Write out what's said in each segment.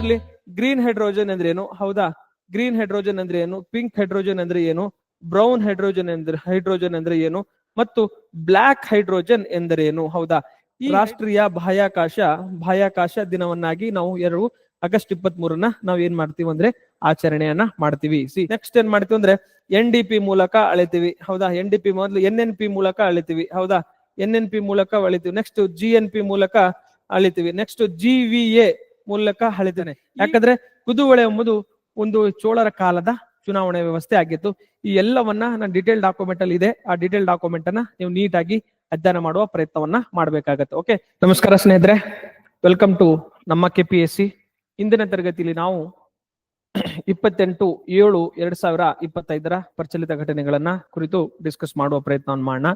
ಇದರಲ್ಲಿ green hydrogen ಅಂದ್ರೆ ಏನು? ಹೌದಾ? ಗ್ರೀನ್ ಹೈಡ್ರೋಜನ್ ಅಂದ್ರೆ ಏನು? ಪಿಂಕ್ ಹೈಡ್ರೋಜನ್ ಅಂದ್ರೆ ಏನು? ಬ್ರೌನ್ ಹೈಡ್ರೋಜನ್ ಅಂದ್ರೆ ಹೈಡ್ರೋಜನ್ ಅಂದ್ರೆ ಏನು? ಮತ್ತು ಬ್ಲಾಕ್ ಹೈಡ್ರೋಜನ್ ಎಂದರೇನು ಏನು? ಹೌದಾ? ಈ ರಾಷ್ಟ್ರೀಯ ಬಾಹ್ಯಾಕಾಶ ಬಾಹ್ಯಾಕಾಶ ದಿನವನ್ನಾಗಿ ನಾವು ಎರಡು ಆಗಸ್ಟ್ ಇಪ್ಪತ್ತ್ ಮೂರನ್ನ ನಾವ್ ಏನ್ ಮಾಡ್ತೀವಿ ಅಂದ್ರೆ ಆಚರಣೆಯನ್ನ ಮಾಡ್ತೀವಿ. ಸಿ ನೆಕ್ಸ್ಟ್ ಏನ್ ಮಾಡ್ತೀವಿ ಅಂದ್ರೆ ಎನ್ ಡಿ ಪಿ ಮೂಲಕ ಅಳಿತೀವಿ. ಹೌದಾ? ಎನ್ ಡಿ ಪಿ ಮೊದಲು ಎನ್ ಎನ್ ಪಿ ಮೂಲಕ ಅಳಿತೀವಿ. ಹೌದಾ? ಎನ್ ಎನ್ ಪಿ ಮೂಲಕ ಅಳಿತೀವಿ. ನೆಕ್ಸ್ಟ್ ಜಿ ಎನ್ ಪಿ ಮೂಲಕ ಅಳಿತೀವಿ. ನೆಕ್ಸ್ಟ್ ಜಿ ವಿ ಎ ಮೂಲಕ ಅಳಿತೇನೆ ಯಾಕಂದ್ರೆ ಕುದುವಳೆ ಎಂಬುದು ಒಂದು ಚೋಳರ ಕಾಲದ ಚುನಾವಣೆ ವ್ಯವಸ್ಥೆ ಆಗಿತ್ತು. ಈ ಎಲ್ಲವನ್ನ ನಾನು ಡೀಟೇಲ್ ಡಾಕ್ಯುಮೆಂಟ್ ಅಲ್ಲಿ ಇದೆ. ಆ ಡೀಟೇಲ್ ಡಾಕ್ಯುಮೆಂಟ್ ಅನ್ನ ನೀವು ನೀಟಾಗಿ ಅಧ್ಯಯನ ಮಾಡುವ ಪ್ರಯತ್ನವನ್ನ ಮಾಡಬೇಕಾಗತ್ತೆ. ಓಕೆ ನಮಸ್ಕಾರ ಸ್ನೇಹಿತರೆ. ವೆಲ್ಕಮ್ ಟು ನಮ್ಮ ಕೆ ಪಿ ಎಸ್ ಸಿ ಇಂದಿನ ತರಗತಿಯಲ್ಲಿ ನಾವು ಇಪ್ಪತ್ತೆಂಟು ಏಳು ಎರಡ್ ಸಾವಿರ ಇಪ್ಪತ್ತೈದರ ಪ್ರಚಲಿತ ಘಟನೆಗಳನ್ನ ಕುರಿತು ಡಿಸ್ಕಸ್ ಮಾಡುವ ಪ್ರಯತ್ನವನ್ನು ಮಾಡೋಣ.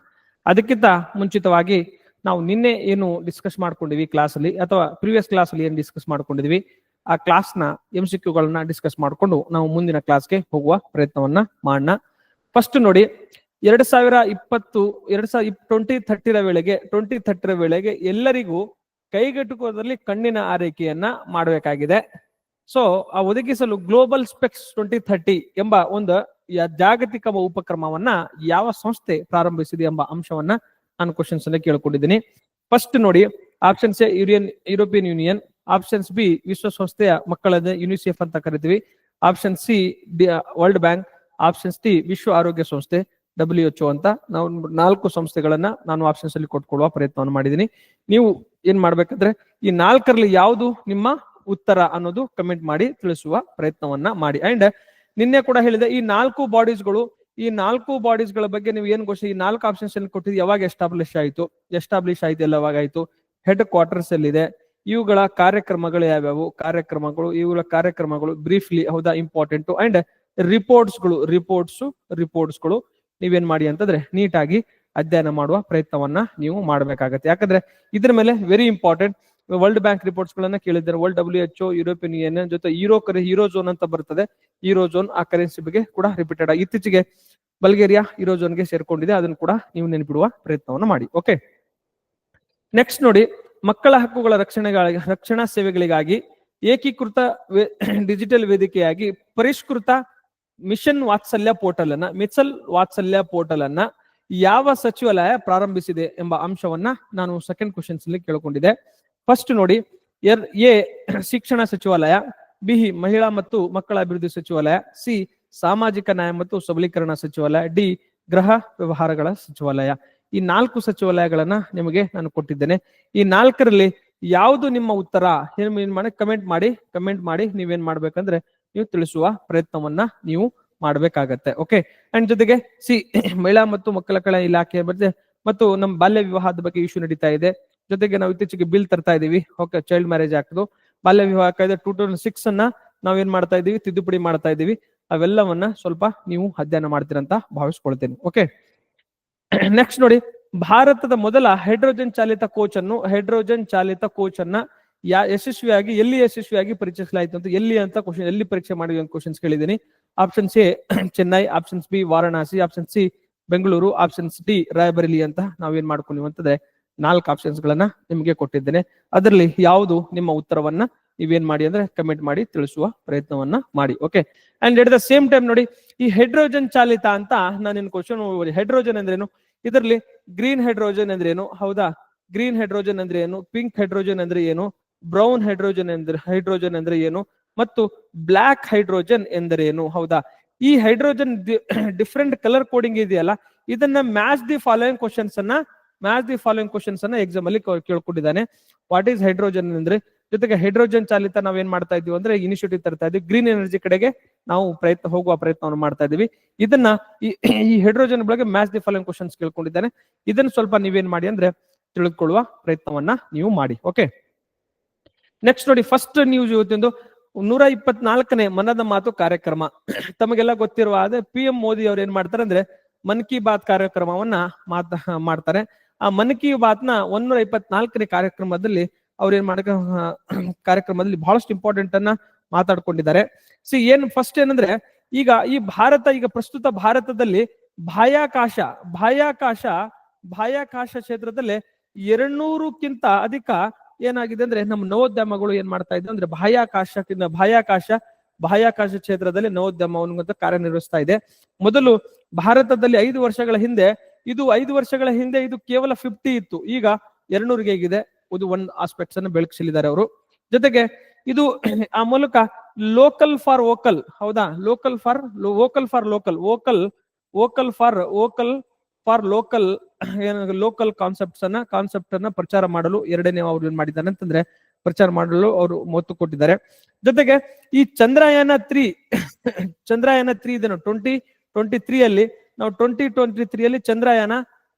ಅದಕ್ಕಿಂತ ಮುಂಚಿತವಾಗಿ ನಾವು ನಿನ್ನೆ ಏನು ಡಿಸ್ಕಸ್ ಮಾಡ್ಕೊಂಡಿವಿ ಕ್ಲಾಸ್ ಅಲ್ಲಿ, ಅಥವಾ ಪ್ರೀವಿಯಸ್ ಕ್ಲಾಸ್ ಅಲ್ಲಿ ಏನು ಡಿಸ್ಕಸ್ ಮಾಡ್ಕೊಂಡಿದ್ವಿ, ಆ ಕ್ಲಾಸ್ನ ಎಂ ಸಿ ಡಿಸ್ಕಸ್ ಮಾಡಿಕೊಂಡು ನಾವು ಮುಂದಿನ ಕ್ಲಾಸ್ಗೆ ಹೋಗುವ ಪ್ರಯತ್ನವನ್ನ ಮಾಡೋಣ. ಫಸ್ಟ್ ನೋಡಿ, ಎರಡ್ ಸಾವಿರ ಇಪ್ಪತ್ತು, ಎರಡ್ ಸಾವಿರ ಟ್ವೆಂಟಿ ಥರ್ಟಿರ ವೇಳೆಗೆ ಟ್ವೆಂಟಿ ಥರ್ಟಿರ ವೇಳೆಗೆ ಎಲ್ಲರಿಗೂ ಕೈಗೆಟುಕುವುದರಲ್ಲಿ ಕಣ್ಣಿನ ಆರೈಕೆಯನ್ನ ಮಾಡಬೇಕಾಗಿದೆ. ಸೊ ಆ ಒದಗಿಸಲು ಗ್ಲೋಬಲ್ ಸ್ಪೆಕ್ಸ್ ಟ್ವೆಂಟಿ ಥರ್ಟಿ ಎಂಬ ಒಂದು ಜಾಗತಿಕ ಉಪಕ್ರಮವನ್ನ ಯಾವ ಸಂಸ್ಥೆ ಪ್ರಾರಂಭಿಸಿದೆ ಎಂಬ ಅಂಶವನ್ನ ನಾನು ಕ್ವಶನ್ಸ್ ಅನ್ನ ಕೇಳ್ಕೊಂಡಿದ್ದೀನಿ. ಫಸ್ಟ್ ನೋಡಿ ಆಪ್ಷನ್ಸ್ ಎ ಯೂರಿಯನ್ ಯುರೋಪಿಯನ್ ಯೂನಿಯನ್ ಆಪ್ಷನ್ಸ್ ಬಿ ವಿಶ್ವಸಂಸ್ಥೆಯ ಮಕ್ಕಳದ ಯುನಿಸೆಫ್ ಅಂತ ಕರಿತೀವಿ. Option C World Bank options D ವಿಶ್ವ ಆರೋಗ್ಯ ಸಂಸ್ಥೆ ಡಬ್ಲ್ಯೂ ಎಚ್ ಅಂತ. ನಾವು ನಾಲ್ಕು ಸಂಸ್ಥೆಗಳನ್ನ ನಾನು ಆಪ್ಷನ್ಸ್ ಅಲ್ಲಿ ಕೊಟ್ಕೊಳ್ಳುವ ಪ್ರಯತ್ನವನ್ನು ಮಾಡಿದ್ದೀನಿ. ನೀವು ಏನ್ ಮಾಡ್ಬೇಕಂದ್ರೆ, ಈ ನಾಲ್ಕರಲ್ಲಿ ಯಾವುದು ನಿಮ್ಮ ಉತ್ತರ ಅನ್ನೋದು ಕಮೆಂಟ್ ಮಾಡಿ ತಿಳಿಸುವ ಪ್ರಯತ್ನವನ್ನ ಮಾಡಿ. ಅಂಡ್ ನಿನ್ನೆ ಕೂಡ ಹೇಳಿದೆ, ಈ ನಾಲ್ಕು ಬಾಡೀಸ್ಗಳು ಈ ನಾಲ್ಕು ಬಾಡೀಸ್ಗಳ ಬಗ್ಗೆ ನೀವು ಏನ್ ಕ್ವಶನ್ ಈ ನಾಲ್ಕು ಆಪ್ಷನ್ಸ್ ಅಲ್ಲಿ ಕೊಟ್ಟಿದ್ದು ಯಾವಾಗ ಎಸ್ಟಾಬ್ಲಿಷ್ ಆಯ್ತು? ಎಸ್ಟಾಬ್ಲಿಷ್ ಆಯ್ತು, ಎಲ್ಲ ಯಾವಾಗ ಆಯ್ತು? ಹೆಡ್ ಕ್ವಾರ್ಟರ್ಸ್ ಎಲ್ಲಿದೆ ಇವುಗಳ ಕಾರ್ಯಕ್ರಮಗಳು ಯಾವ್ಯಾವು? ಕಾರ್ಯಕ್ರಮಗಳು, ಇವುಗಳ ಕಾರ್ಯಕ್ರಮಗಳು ಬ್ರೀಫ್ಲಿ ಹೌದಾ? ಇಂಪಾರ್ಟೆಂಟ್ ಅಂಡ್ ರಿಪೋರ್ಟ್ಸ್ಗಳು ರಿಪೋರ್ಟ್ಸ್ ರಿಪೋರ್ಟ್ಸ್ಗಳು. ನೀವೇನ್ ಮಾಡಿ ಅಂತಂದ್ರೆ ನೀಟಾಗಿ ಅಧ್ಯಯನ ಮಾಡುವ ಪ್ರಯತ್ನವನ್ನ ನೀವು ಮಾಡಬೇಕಾಗತ್ತೆ. ಯಾಕಂದ್ರೆ ಇದ್ರ ಮೇಲೆ very important World Bank reports ಗಳನ್ನ ಕೇಳಿದ್ದಾರೆ. World W H European Union ಜೊತೆ ಯೂರೋ ಕರೆ ಹೀರೋ ಝೋನ್ ಅಂತ ಬರ್ತದೆ. ಯೂರೋ ಝೋನ್ ಆ ಕರೆನ್ಸಿ ಬಗ್ಗೆ ಕೂಡ ರಿಪೀಟೆಡ್ ಆಗಿ ಇತ್ತೀಚೆಗೆ ಬಲ್ಗೇರಿಯಾ ಯೂರೋ ಗೆ ಸೇರ್ಕೊಂಡಿದೆ. ಅದನ್ನು ಕೂಡ ನೀವು ನೆನಪಿಡುವ ಪ್ರಯತ್ನವನ್ನ ಮಾಡಿ. ಓಕೆ ನೆಕ್ಸ್ಟ್ ನೋಡಿ, ಮಕ್ಕಳ ಹಕ್ಕುಗಳ ರಕ್ಷಣೆಗಾಗಿ, ರಕ್ಷಣಾ ಸೇವೆಗಳಿಗಾಗಿ ಏಕೀಕೃತ ಡಿಜಿಟಲ್ ವೇದಿಕೆಯಾಗಿ ಪರಿಷ್ಕೃತ ಮಿಷನ್ ವಾತ್ಸಲ್ಯ ಪೋರ್ಟಲ್ ಅನ್ನ ಮಿಸಲ್ ವಾತ್ಸಲ್ಯ ಪೋರ್ಟಲ್ ಅನ್ನ ಯಾವ ಸಚಿವಾಲಯ ಪ್ರಾರಂಭಿಸಿದೆ ಎಂಬ ಅಂಶವನ್ನ ನಾನು ಸೆಕೆಂಡ್ ಕ್ವಶನ್ಸ್ ಅಲ್ಲಿ ಕೇಳಿಕೊಂಡಿದೆ ಫಸ್ಟ್ ನೋಡಿ, ಎರ್, ಎ, ಶಿಕ್ಷಣ ಸಚಿವಾಲಯ ಬಿ ಮಹಿಳಾ ಮತ್ತು ಮಕ್ಕಳ ಅಭಿವೃದ್ಧಿ ಸಚಿವಾಲಯ, ಸಿ ಸಾಮಾಜಿಕ ನ್ಯಾಯ ಮತ್ತು ಸಬಲೀಕರಣ ಸಚಿವಾಲಯ, ಡಿ ಗೃಹ ವ್ಯವಹಾರಗಳ ಸಚಿವಾಲಯ. ಈ ನಾಲ್ಕು ಸಚಿವಾಲಯಗಳನ್ನ ನಿಮಗೆ ನಾನು ಕೊಟ್ಟಿದ್ದೇನೆ. ಈ ನಾಲ್ಕರಲ್ಲಿ ಯಾವುದು ನಿಮ್ಮ ಉತ್ತರ? ಏನ್ ಮಾಡಿ, ಕಮೆಂಟ್ ಮಾಡಿ ಕಮೆಂಟ್ ಮಾಡಿ ನೀವೇನ್ ಮಾಡ್ಬೇಕಂದ್ರೆ ನೀವು ತಿಳಿಸುವ ಪ್ರಯತ್ನವನ್ನ ನೀವು ಮಾಡ್ಬೇಕಾಗತ್ತೆ. ಓಕೆ? ಅಂಡ್ ಜೊತೆಗೆ ಸಿ ಮಹಿಳಾ ಮತ್ತು ಮಕ್ಕಳ ಕಲ್ಯಾಣ ಇಲಾಖೆಯ ಬಗ್ಗೆ ಮತ್ತು ನಮ್ಮ ಬಾಲ್ಯ ವಿವಾಹದ ಬಗ್ಗೆ ಇಶ್ಯೂ ನಡೀತಾ ಇದೆ. ಜೊತೆಗೆ ನಾವು ಇತ್ತೀಚೆಗೆ ಬಿಲ್ ತರ್ತಾ ಇದೀವಿ. ಓಕೆ? ಚೈಲ್ಡ್ ಮ್ಯಾರೇಜ್ ಆಕ್ಟ್ ಬಾಲ್ಯ ವಿವಾಹ ಕಾಯ್ದೆ ಟೂ ತೌಸಂಡ್ ಸಿಕ್ಸ್ ಅನ್ನ ನಾವೇನ್ ಮಾಡ್ತಾ ಇದೀವಿ? ತಿದ್ದುಪಡಿ ಮಾಡ್ತಾ ಇದೀವಿ. ಅವೆಲ್ಲವನ್ನ ಸ್ವಲ್ಪ ನೀವು ಅಧ್ಯಯನ ಮಾಡ್ತೀರಂತ ಭಾವಿಸ್ಕೊಳ್ತೇನೆ. ಓಕೆ ನೆಕ್ಸ್ಟ್ ನೋಡಿ, ಭಾರತದ ಮೊದಲ ಹೈಡ್ರೋಜನ್ ಚಾಲಿತ ಕೋಚ್ ಅನ್ನು, ಹೈಡ್ರೋಜನ್ ಚಾಲಿತ ಕೋಚ್ ಅನ್ನ ಯಾ, ಯಶಸ್ವಿಯಾಗಿ, ಎಲ್ಲಿ ಯಶಸ್ವಿಯಾಗಿ ಪರಿಚಯಿಸಲಾಯಿತು ಅಂತ, ಎಲ್ಲಿ ಅಂತ ಕ್ವಶನ್ ಎಲ್ಲಿ ಪರೀಕ್ಷೆ ಮಾಡಿದ್ವಿ ಅಂತ ಕ್ವಶನ್ಸ್ ಕೇಳಿದ್ದೀನಿ. Options A Chennai options B Varanasi option C Bengaluru options D Raebareli ಅಂತ ನಾವೇನ್ ಮಾಡ್ಕೊಂಡಿವಿ ಅಂತಂದ್ರೆ ನಾಲ್ಕು ಆಪ್ಷನ್ಸ್ ಗಳನ್ನ ನಿಮಗೆ ಕೊಟ್ಟಿದ್ದೇನೆ. ಅದರಲ್ಲಿ ಯಾವುದು ನಿಮ್ಮ ಉತ್ತರವನ್ನ ನೀವೇನ್ ಮಾಡಿ ಅಂದ್ರೆ ಕಮೆಂಟ್ ಮಾಡಿ ತಿಳಿಸುವ ಪ್ರಯತ್ನವನ್ನ ಮಾಡಿ okay and at the same time ನೋಡಿ, ಈ ಹೈಡ್ರೋಜನ್ ಚಾಲಿತ ಅಂತ ನಾನು ಕ್ವಶನ್ ಹೈಡ್ರೋಜನ್ ಅಂದ್ರೇನು? ಇದರಲ್ಲಿ ಗ್ರೀನ್ ಹೈಡ್ರೋಜನ್ ಅಂದ್ರೆ ಏನು ಹೌದಾ? ಗ್ರೀನ್ ಹೈಡ್ರೋಜನ್ ಅಂದ್ರೆ ಏನು? ಪಿಂಕ್ ಹೈಡ್ರೋಜನ್ ಅಂದ್ರೆ ಏನು? ಬ್ರೌನ್ ಹೈಡ್ರೋಜನ್ ಅಂದ್ರೆ ಹೈಡ್ರೋಜನ್ ಅಂದ್ರೆ ಏನು? ಮತ್ತು ಬ್ಲಾಕ್ ಹೈಡ್ರೋಜನ್ ಎಂದರೆ ಏನು? ಹೌದಾ? ಈ ಹೈಡ್ರೋಜನ್ ಡಿಫ್ರೆಂಟ್ ಕಲರ್ ಕೋಡಿಂಗ್ ಇದೆಯಲ್ಲ, ಇದನ್ನ ಮ್ಯಾಚ್ ದಿ ಫಾಲೋಯಿಂಗ್ ಕ್ವಶನ್ಸ್ ಅನ್ನ ಮ್ಯಾಚ್ ದಿ ಫಾಲೋಯಿಂಗ್ ಕ್ವಶನ್ಸ್ ಅನ್ನ ಎಕ್ಸಾಮ್ ಅಲ್ಲಿ ಕೇಳ್ಕೊಂಡಿದ್ದಾನೆ. ವಾಟ್ ಈಸ್ ಹೈಡ್ರೋಜನ್ ಅಂದ್ರೆ, ಜೊತೆಗೆ ಹೈಡ್ರೋಜನ್ ಚಾಲಿತ ನಾವ್ ಏನ್ ಮಾಡ್ತಾ ಇದೀವಿ ಅಂದ್ರೆ ಇನಿಷಿಯೇಟಿವ್ ತರ್ತಾ ಇದೀವಿ ಗ್ರೀನ್ ಎನರ್ಜಿ ಕಡೆಗೆ ನಾವು ಪ್ರಯತ್ನ, ಹೋಗುವ ಪ್ರಯತ್ನವನ್ನು ಮಾಡ್ತಾ ಇದೀವಿ ಇದನ್ನ ಈ ಹೈಡ್ರೋಜನ್ ಬಗ್ಗೆ ಮ್ಯಾಚ್ ದಿ ಫಾಲೋಯಿಂಗ್ ಕ್ವಶನ್ಸ್ ಕೇಳ್ಕೊಂಡಿದ್ದಾನೆ. ಇದನ್ನ ಸ್ವಲ್ಪ ನೀವೇನ್ ಮಾಡಿ ಅಂದ್ರೆ ತಿಳಿದುಕೊಳ್ಳುವ ಪ್ರಯತ್ನವನ್ನ ನೀವು ಮಾಡಿ. ಓಕೆ ನೆಕ್ಸ್ಟ್ ನೋಡಿ ಫಸ್ಟ್ ನ್ಯೂಸ್ ಇವತ್ತಿಂದು. ನೂರ ಇಪ್ಪತ್ನಾಲ್ಕನೇ ಮನದ ಮಾತು ಕಾರ್ಯಕ್ರಮ. ತಮಗೆಲ್ಲ ಗೊತ್ತಿರುವ ಹಾಗೆ ಪಿ ಎಂ ಮೋದಿ ಅವ್ರು ಏನ್ ಮಾಡ್ತಾರೆ ಅಂದ್ರೆ ಮನ್ ಕಿ ಬಾತ್ ಕಾರ್ಯಕ್ರಮವನ್ನ ಮಾತ, ಮಾಡ್ತಾರೆ. ಆ ಮನ್ ಕಿ ಬಾತ್ನ ಒಂದೂರ ಇಪ್ಪತ್ನಾಲ್ಕನೇ ಕಾರ್ಯಕ್ರಮದಲ್ಲಿ ಅವ್ರು ಏನ್ ಮಾಡ ಕಾರ್ಯಕ್ರಮದಲ್ಲಿ ಬಹಳಷ್ಟು ಇಂಪಾರ್ಟೆಂಟ್ ಅನ್ನ ಮಾತಾಡ್ಕೊಂಡಿದ್ದಾರೆ. ಸಿ ಏನ್ ಫಸ್ಟ್ ಏನಂದ್ರೆ, ಈಗ ಈ ಭಾರತ, ಈಗ ಪ್ರಸ್ತುತ ಭಾರತದಲ್ಲಿ ಬಾಹ್ಯಾಕಾಶ ಬಾಹ್ಯಾಕಾಶ ಬಾಹ್ಯಾಕಾಶ ಕ್ಷೇತ್ರದಲ್ಲಿ ಎರಡ್ನೂರಕ್ಕಿಂತ ಅಧಿಕ ಏನಾಗಿದೆ ಅಂದ್ರೆ ನಮ್ಮ ನವೋದ್ಯಮಗಳು ಏನ್ ಮಾಡ್ತಾ ಇದೆ ಅಂದ್ರೆ ಬಾಹ್ಯಾಕಾಶ ಬಾಹ್ಯಾಕಾಶ ಬಾಹ್ಯಾಕಾಶ ಕ್ಷೇತ್ರದಲ್ಲಿ ನವೋದ್ಯಮವನ್ನು ಕಾರ್ಯನಿರ್ವಹಿಸ್ತಾ ಇದೆ. ಮೊದಲು ಭಾರತದಲ್ಲಿ ಐದು ವರ್ಷಗಳ ಹಿಂದೆ ಇದು ಐದು ವರ್ಷಗಳ ಹಿಂದೆ ಇದು ಕೇವಲ ಫಿಫ್ಟಿ ಇತ್ತು. ಈಗ ಎರಡ್ನೂರಿಗೆ ಹೇಗಿದೆ. ಇದು ಒನ್ ಆಸ್ಪೆಕ್ಟ್ಸ್ ಅನ್ನು ಬೆಳಕಿಸಲಿದ್ದಾರೆ ಅವರು. ಜೊತೆಗೆ ಇದು ಆ ಮೂಲಕ ಲೋಕಲ್ ಫಾರ್ ವೋಕಲ್ ಹೌದಾ? Local for vocal for local vocal vocal for vocal for local local concepts ಅನ್ನ ಕಾನ್ಸೆಪ್ಟ್ ಅನ್ನ ಪ್ರಚಾರ ಮಾಡಲು ಎರಡನೇ ಅವ್ರು ಏನ್ ಮಾಡಿದ್ದಾರೆ ಅಂತಂದ್ರೆ ಪ್ರಚಾರ ಮಾಡಲು ಅವರು ಒತ್ತು ಕೊಟ್ಟಿದ್ದಾರೆ. ಜೊತೆಗೆ ಈ ಚಂದ್ರಯಾನ ತ್ರೀ ಚಂದ್ರಯಾನ ತ್ರೀ ಇದನ್ನು ಟ್ವೆಂಟಿ ಟ್ವೆಂಟಿ ತ್ರೀ ಅಲ್ಲಿ ನಾವು ಟ್ವೆಂಟಿ ಟ್ವೆಂಟಿ ತ್ರೀ ಅಲ್ಲಿ ಚಂದ್ರಯಾನ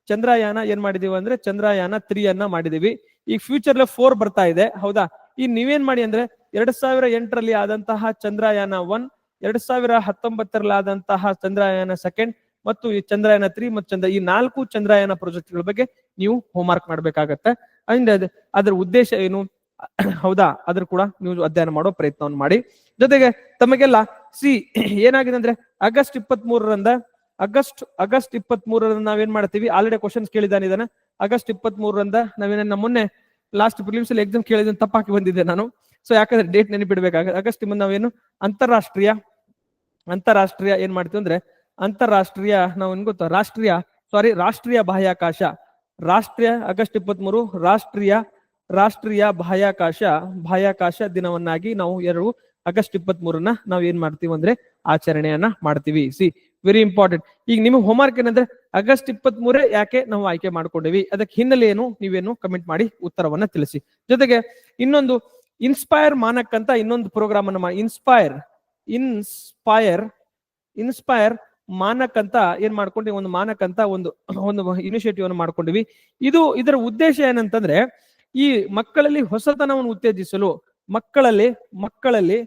ಚಂದ್ರಯಾನ ಏನ್ ಮಾಡಿದೀವಿ ಅಂದ್ರೆ ಚಂದ್ರಯಾನ ತ್ರೀ ಅನ್ನ ಮಾಡಿದೀವಿ ಈಗ ಫ್ಯೂಚರ್ ಫೋರ್ ಬರ್ತಾ ಇದೆ, ಹೌದಾ? ಈ ನೀವೇನ್ ಮಾಡಿ ಅಂದ್ರೆ ಎರಡ್ ಸಾವಿರ ಎಂಟರಲ್ಲಿ ಆದಂತಹ ಚಂದ್ರಯಾನ ಒನ್ ಎರಡ್ ಸಾವಿರ ಹತ್ತೊಂಬತ್ತರಲ್ಲಿ ಆದಂತಹ ಚಂದ್ರಯಾನ ಸೆಕೆಂಡ್ ಮತ್ತು ಈ ಚಂದ್ರಯಾನ ತ್ರೀ ಮತ್ತು ಚಂದ್ರ, ಈ ನಾಲ್ಕು ಚಂದ್ರಯಾನ ಪ್ರಾಜೆಕ್ಟ್ಗಳ ಬಗ್ಗೆ ನೀವು ಹೋಮ್ವರ್ಕ್ ಮಾಡ್ಬೇಕಾಗತ್ತೆ. ಅದ್ರ ಅದರ ಉದ್ದೇಶ ಏನು? ಹೌದಾ? ಅದ್ರ ಕೂಡ ನೀವು ಅಧ್ಯಯನ ಮಾಡೋ ಪ್ರಯತ್ನವನ್ನು ಮಾಡಿ. ಜೊತೆಗೆ ತಮಗೆಲ್ಲ ಸಿ ಏನಾಗಿದೆ ಅಂದ್ರೆ ಆಗಸ್ಟ್ ಇಪ್ಪತ್ತ್ ಮೂರರಿಂದ ಆಗಸ್ಟ್ ಆಗಸ್ಟ್ ಇಪ್ಪತ್ತ್ ಮೂರರಿಂದ ನಾವೇನ್ ಮಾಡ್ತೀವಿ? ಆಲ್ರೆಡಿ ಕ್ವಶನ್ಸ್ ಕೇಳಿದ್ದಾನೆ ಇದನ್ನ ಆಗಸ್ಟ್ ಇಪ್ಪತ್ತ್ ಮೂರರಿಂದ ನಾವೇನ ಮೊನ್ನೆ ಲಾಸ್ಟ್ ಪ್ರಿಲಿಮ್ಸ್ ಅಲ್ಲಿ ಎಕ್ಸಾಮ್ ಕೇಳಿದ ತಪ್ಪಾಕಿ ಬಂದಿದ್ದೆ ನಾನು. ಸೊ ಯಾಕಂದ್ರೆ ಡೇಟ್ ನೆನಪಿಡ್ಬೇಕಾಗುತ್ತೆ ಆಗಸ್ಟ್ ನಾವೇನು ಅಂತಾರಾಷ್ಟ್ರೀಯ ಅಂತಾರಾಷ್ಟ್ರೀಯ ಏನ್ ಮಾಡ್ತೀವಿ ಅಂದ್ರೆ, ಅಂತಾರಾಷ್ಟ್ರೀಯ ನಾವು ಏನ್ ಗೊತ್ತಾ? ರಾಷ್ಟ್ರೀಯ ಸಾರಿ ರಾಷ್ಟ್ರೀಯ ಬಾಹ್ಯಾಕಾಶ. ರಾಷ್ಟ್ರೀಯ, ಆಗಸ್ಟ್ ಇಪ್ಪತ್ತ್ ಮೂರು ರಾಷ್ಟ್ರೀಯ ರಾಷ್ಟ್ರೀಯ ಬಾಹ್ಯಾಕಾಶ ಬಾಹ್ಯಾಕಾಶ ದಿನವನ್ನಾಗಿ ನಾವು ಎರಡು ಆಗಸ್ಟ್ ಇಪ್ಪತ್ತ್ ಮೂರನ್ನ ನಾವು ಏನ್ ಮಾಡ್ತೀವಿ ಅಂದ್ರೆ ಆಚರಣೆಯನ್ನ ಮಾಡ್ತೀವಿ. ಸಿ ವೆರಿ ಇಂಪಾರ್ಟೆಂಟ್ ಈಗ ನಿಮಗೆ ಹೋಮ್ವರ್ಕ್ ಏನಂದ್ರೆ ಆಗಸ್ಟ್ ಇಪ್ಪತ್ತ್ ಮೂರೇ ಯಾಕೆ ನಾವು ಆಯ್ಕೆ ಮಾಡ್ಕೊಂಡಿವಿ? ಅದಕ್ಕೆ ಹಿನ್ನೆಲೆ ಏನು? ನೀವೇನು ಕಮೆಂಟ್ ಮಾಡಿ ಉತ್ತರವನ್ನ ತಿಳಿಸಿ. ಜೊತೆಗೆ ಇನ್ನೊಂದು ಇನ್ಸ್ಪೈರ್ ಮಾನಕ್ ಅಂತ ಇನ್ನೊಂದು ಪ್ರೋಗ್ರಾಮ್ ಅನ್ನ ಇನ್ಸ್ಪೈರ್ ಇನ್ಸ್ಪೈರ್ ಇನ್ಸ್ಪೈರ್ ಮಾನಕ್ ಅಂತ ಏನ್ ಮಾಡ್ಕೊಂಡ್ವಿ ಒಂದು ಮಾನಕ್ ಅಂತ ಒಂದು ಒಂದು ಇನಿಷಿಯೇಟಿವ್ ಅನ್ನು ಮಾಡ್ಕೊಂಡಿವಿ. ಇದು ಇದರ ಉದ್ದೇಶ ಏನಂತಂದ್ರೆ ಈ ಮಕ್ಕಳಲ್ಲಿ ಹೊಸತನವನ್ನು ಉತ್ತೇಜಿಸಲು, ಮಕ್ಕಳಲ್ಲಿ ಮಕ್ಕಳಲ್ಲಿ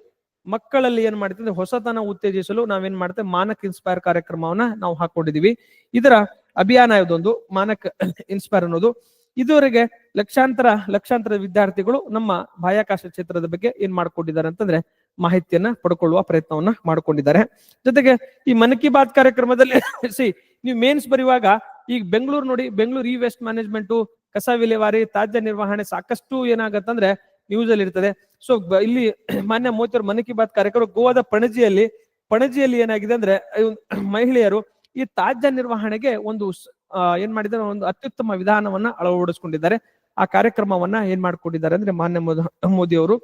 ಮಕ್ಕಳಲ್ಲಿ ಏನ್ ಮಾಡ್ತೀವಿ ಅಂದ್ರೆ ಹೊಸತನ ಉತ್ತೇಜಿಸಲು ನಾವೇನ್ ಮಾಡ್ತೇವೆ? ಮಾನಕ್ ಇನ್ಸ್ಪೈರ್ ಕಾರ್ಯಕ್ರಮವನ್ನ ನಾವು ಹಾಕೊಂಡಿದೀವಿ. ಇದರ ಅಭಿಯಾನ ಇದೊಂದು ಮಾನಕ್ ಇನ್ಸ್ಪೈರ್ ಅನ್ನೋದು. ಇದುವರೆಗೆ ಲಕ್ಷಾಂತರ ಲಕ್ಷಾಂತರ ವಿದ್ಯಾರ್ಥಿಗಳು ನಮ್ಮ ಬಾಹ್ಯಾಕಾಶ ಕ್ಷೇತ್ರದ ಬಗ್ಗೆ ಏನ್ ಮಾಡ್ಕೊಂಡಿದ್ದಾರೆ ಅಂತಂದ್ರೆ ಮಾಹಿತಿಯನ್ನ ಪಡ್ಕೊಳ್ಳುವ ಪ್ರಯತ್ನವನ್ನ ಮಾಡ್ಕೊಂಡಿದ್ದಾರೆ. ಜೊತೆಗೆ ಈ ಮನ್ ಕಿ ಬಾತ್ ಕಾರ್ಯಕ್ರಮದಲ್ಲಿ ಸಿ, ನೀವು ಮೇನ್ಸ್ ಬರೆಯುವಾಗ ಈಗ ಬೆಂಗಳೂರು ನೋಡಿ, ಬೆಂಗಳೂರು ಇ ವೇಸ್ಟ್ ಮ್ಯಾನೇಜ್ಮೆಂಟ್ ಕಸ ವಿಲೇವಾರಿ ತ್ಯಾಜ್ಯ ನಿರ್ವಹಣೆ ಸಾಕಷ್ಟು ಏನಾಗತ್ತಂದ್ರೆ ನ್ಯೂಸ್ ಅಲ್ಲಿ ಇರ್ತದೆ. ಸೊ ಇಲ್ಲಿ ಮಾನ್ಯ ಮೋತಿಯವರು ಮನ್ ಕಿ ಬಾತ್ ಕಾರ್ಯಕ್ರಮ ಗೋವಾದ ಪಣಜಿಯಲ್ಲಿ ಪಣಜಿಯಲ್ಲಿ ಏನಾಗಿದೆ ಅಂದ್ರೆ ಮಹಿಳೆಯರು ಈ ತಾಜ್ಯ ನಿರ್ವಹಣೆಗೆ ಒಂದು ಏನ್ ಮಾಡಿದ್ದಾರೆ, ಒಂದು ಅತ್ಯುತ್ತಮ ವಿಧಾನವನ್ನ ಅಳವಡಿಸ್ಕೊಂಡಿದ್ದಾರೆ. ಆ ಕಾರ್ಯಕ್ರಮವನ್ನ ಏನ್ ಮಾಡ್ಕೊಂಡಿದ್ದಾರೆ ಅಂದ್ರೆ ಮಾನ್ಯ ಮೋದಿ ಅವರು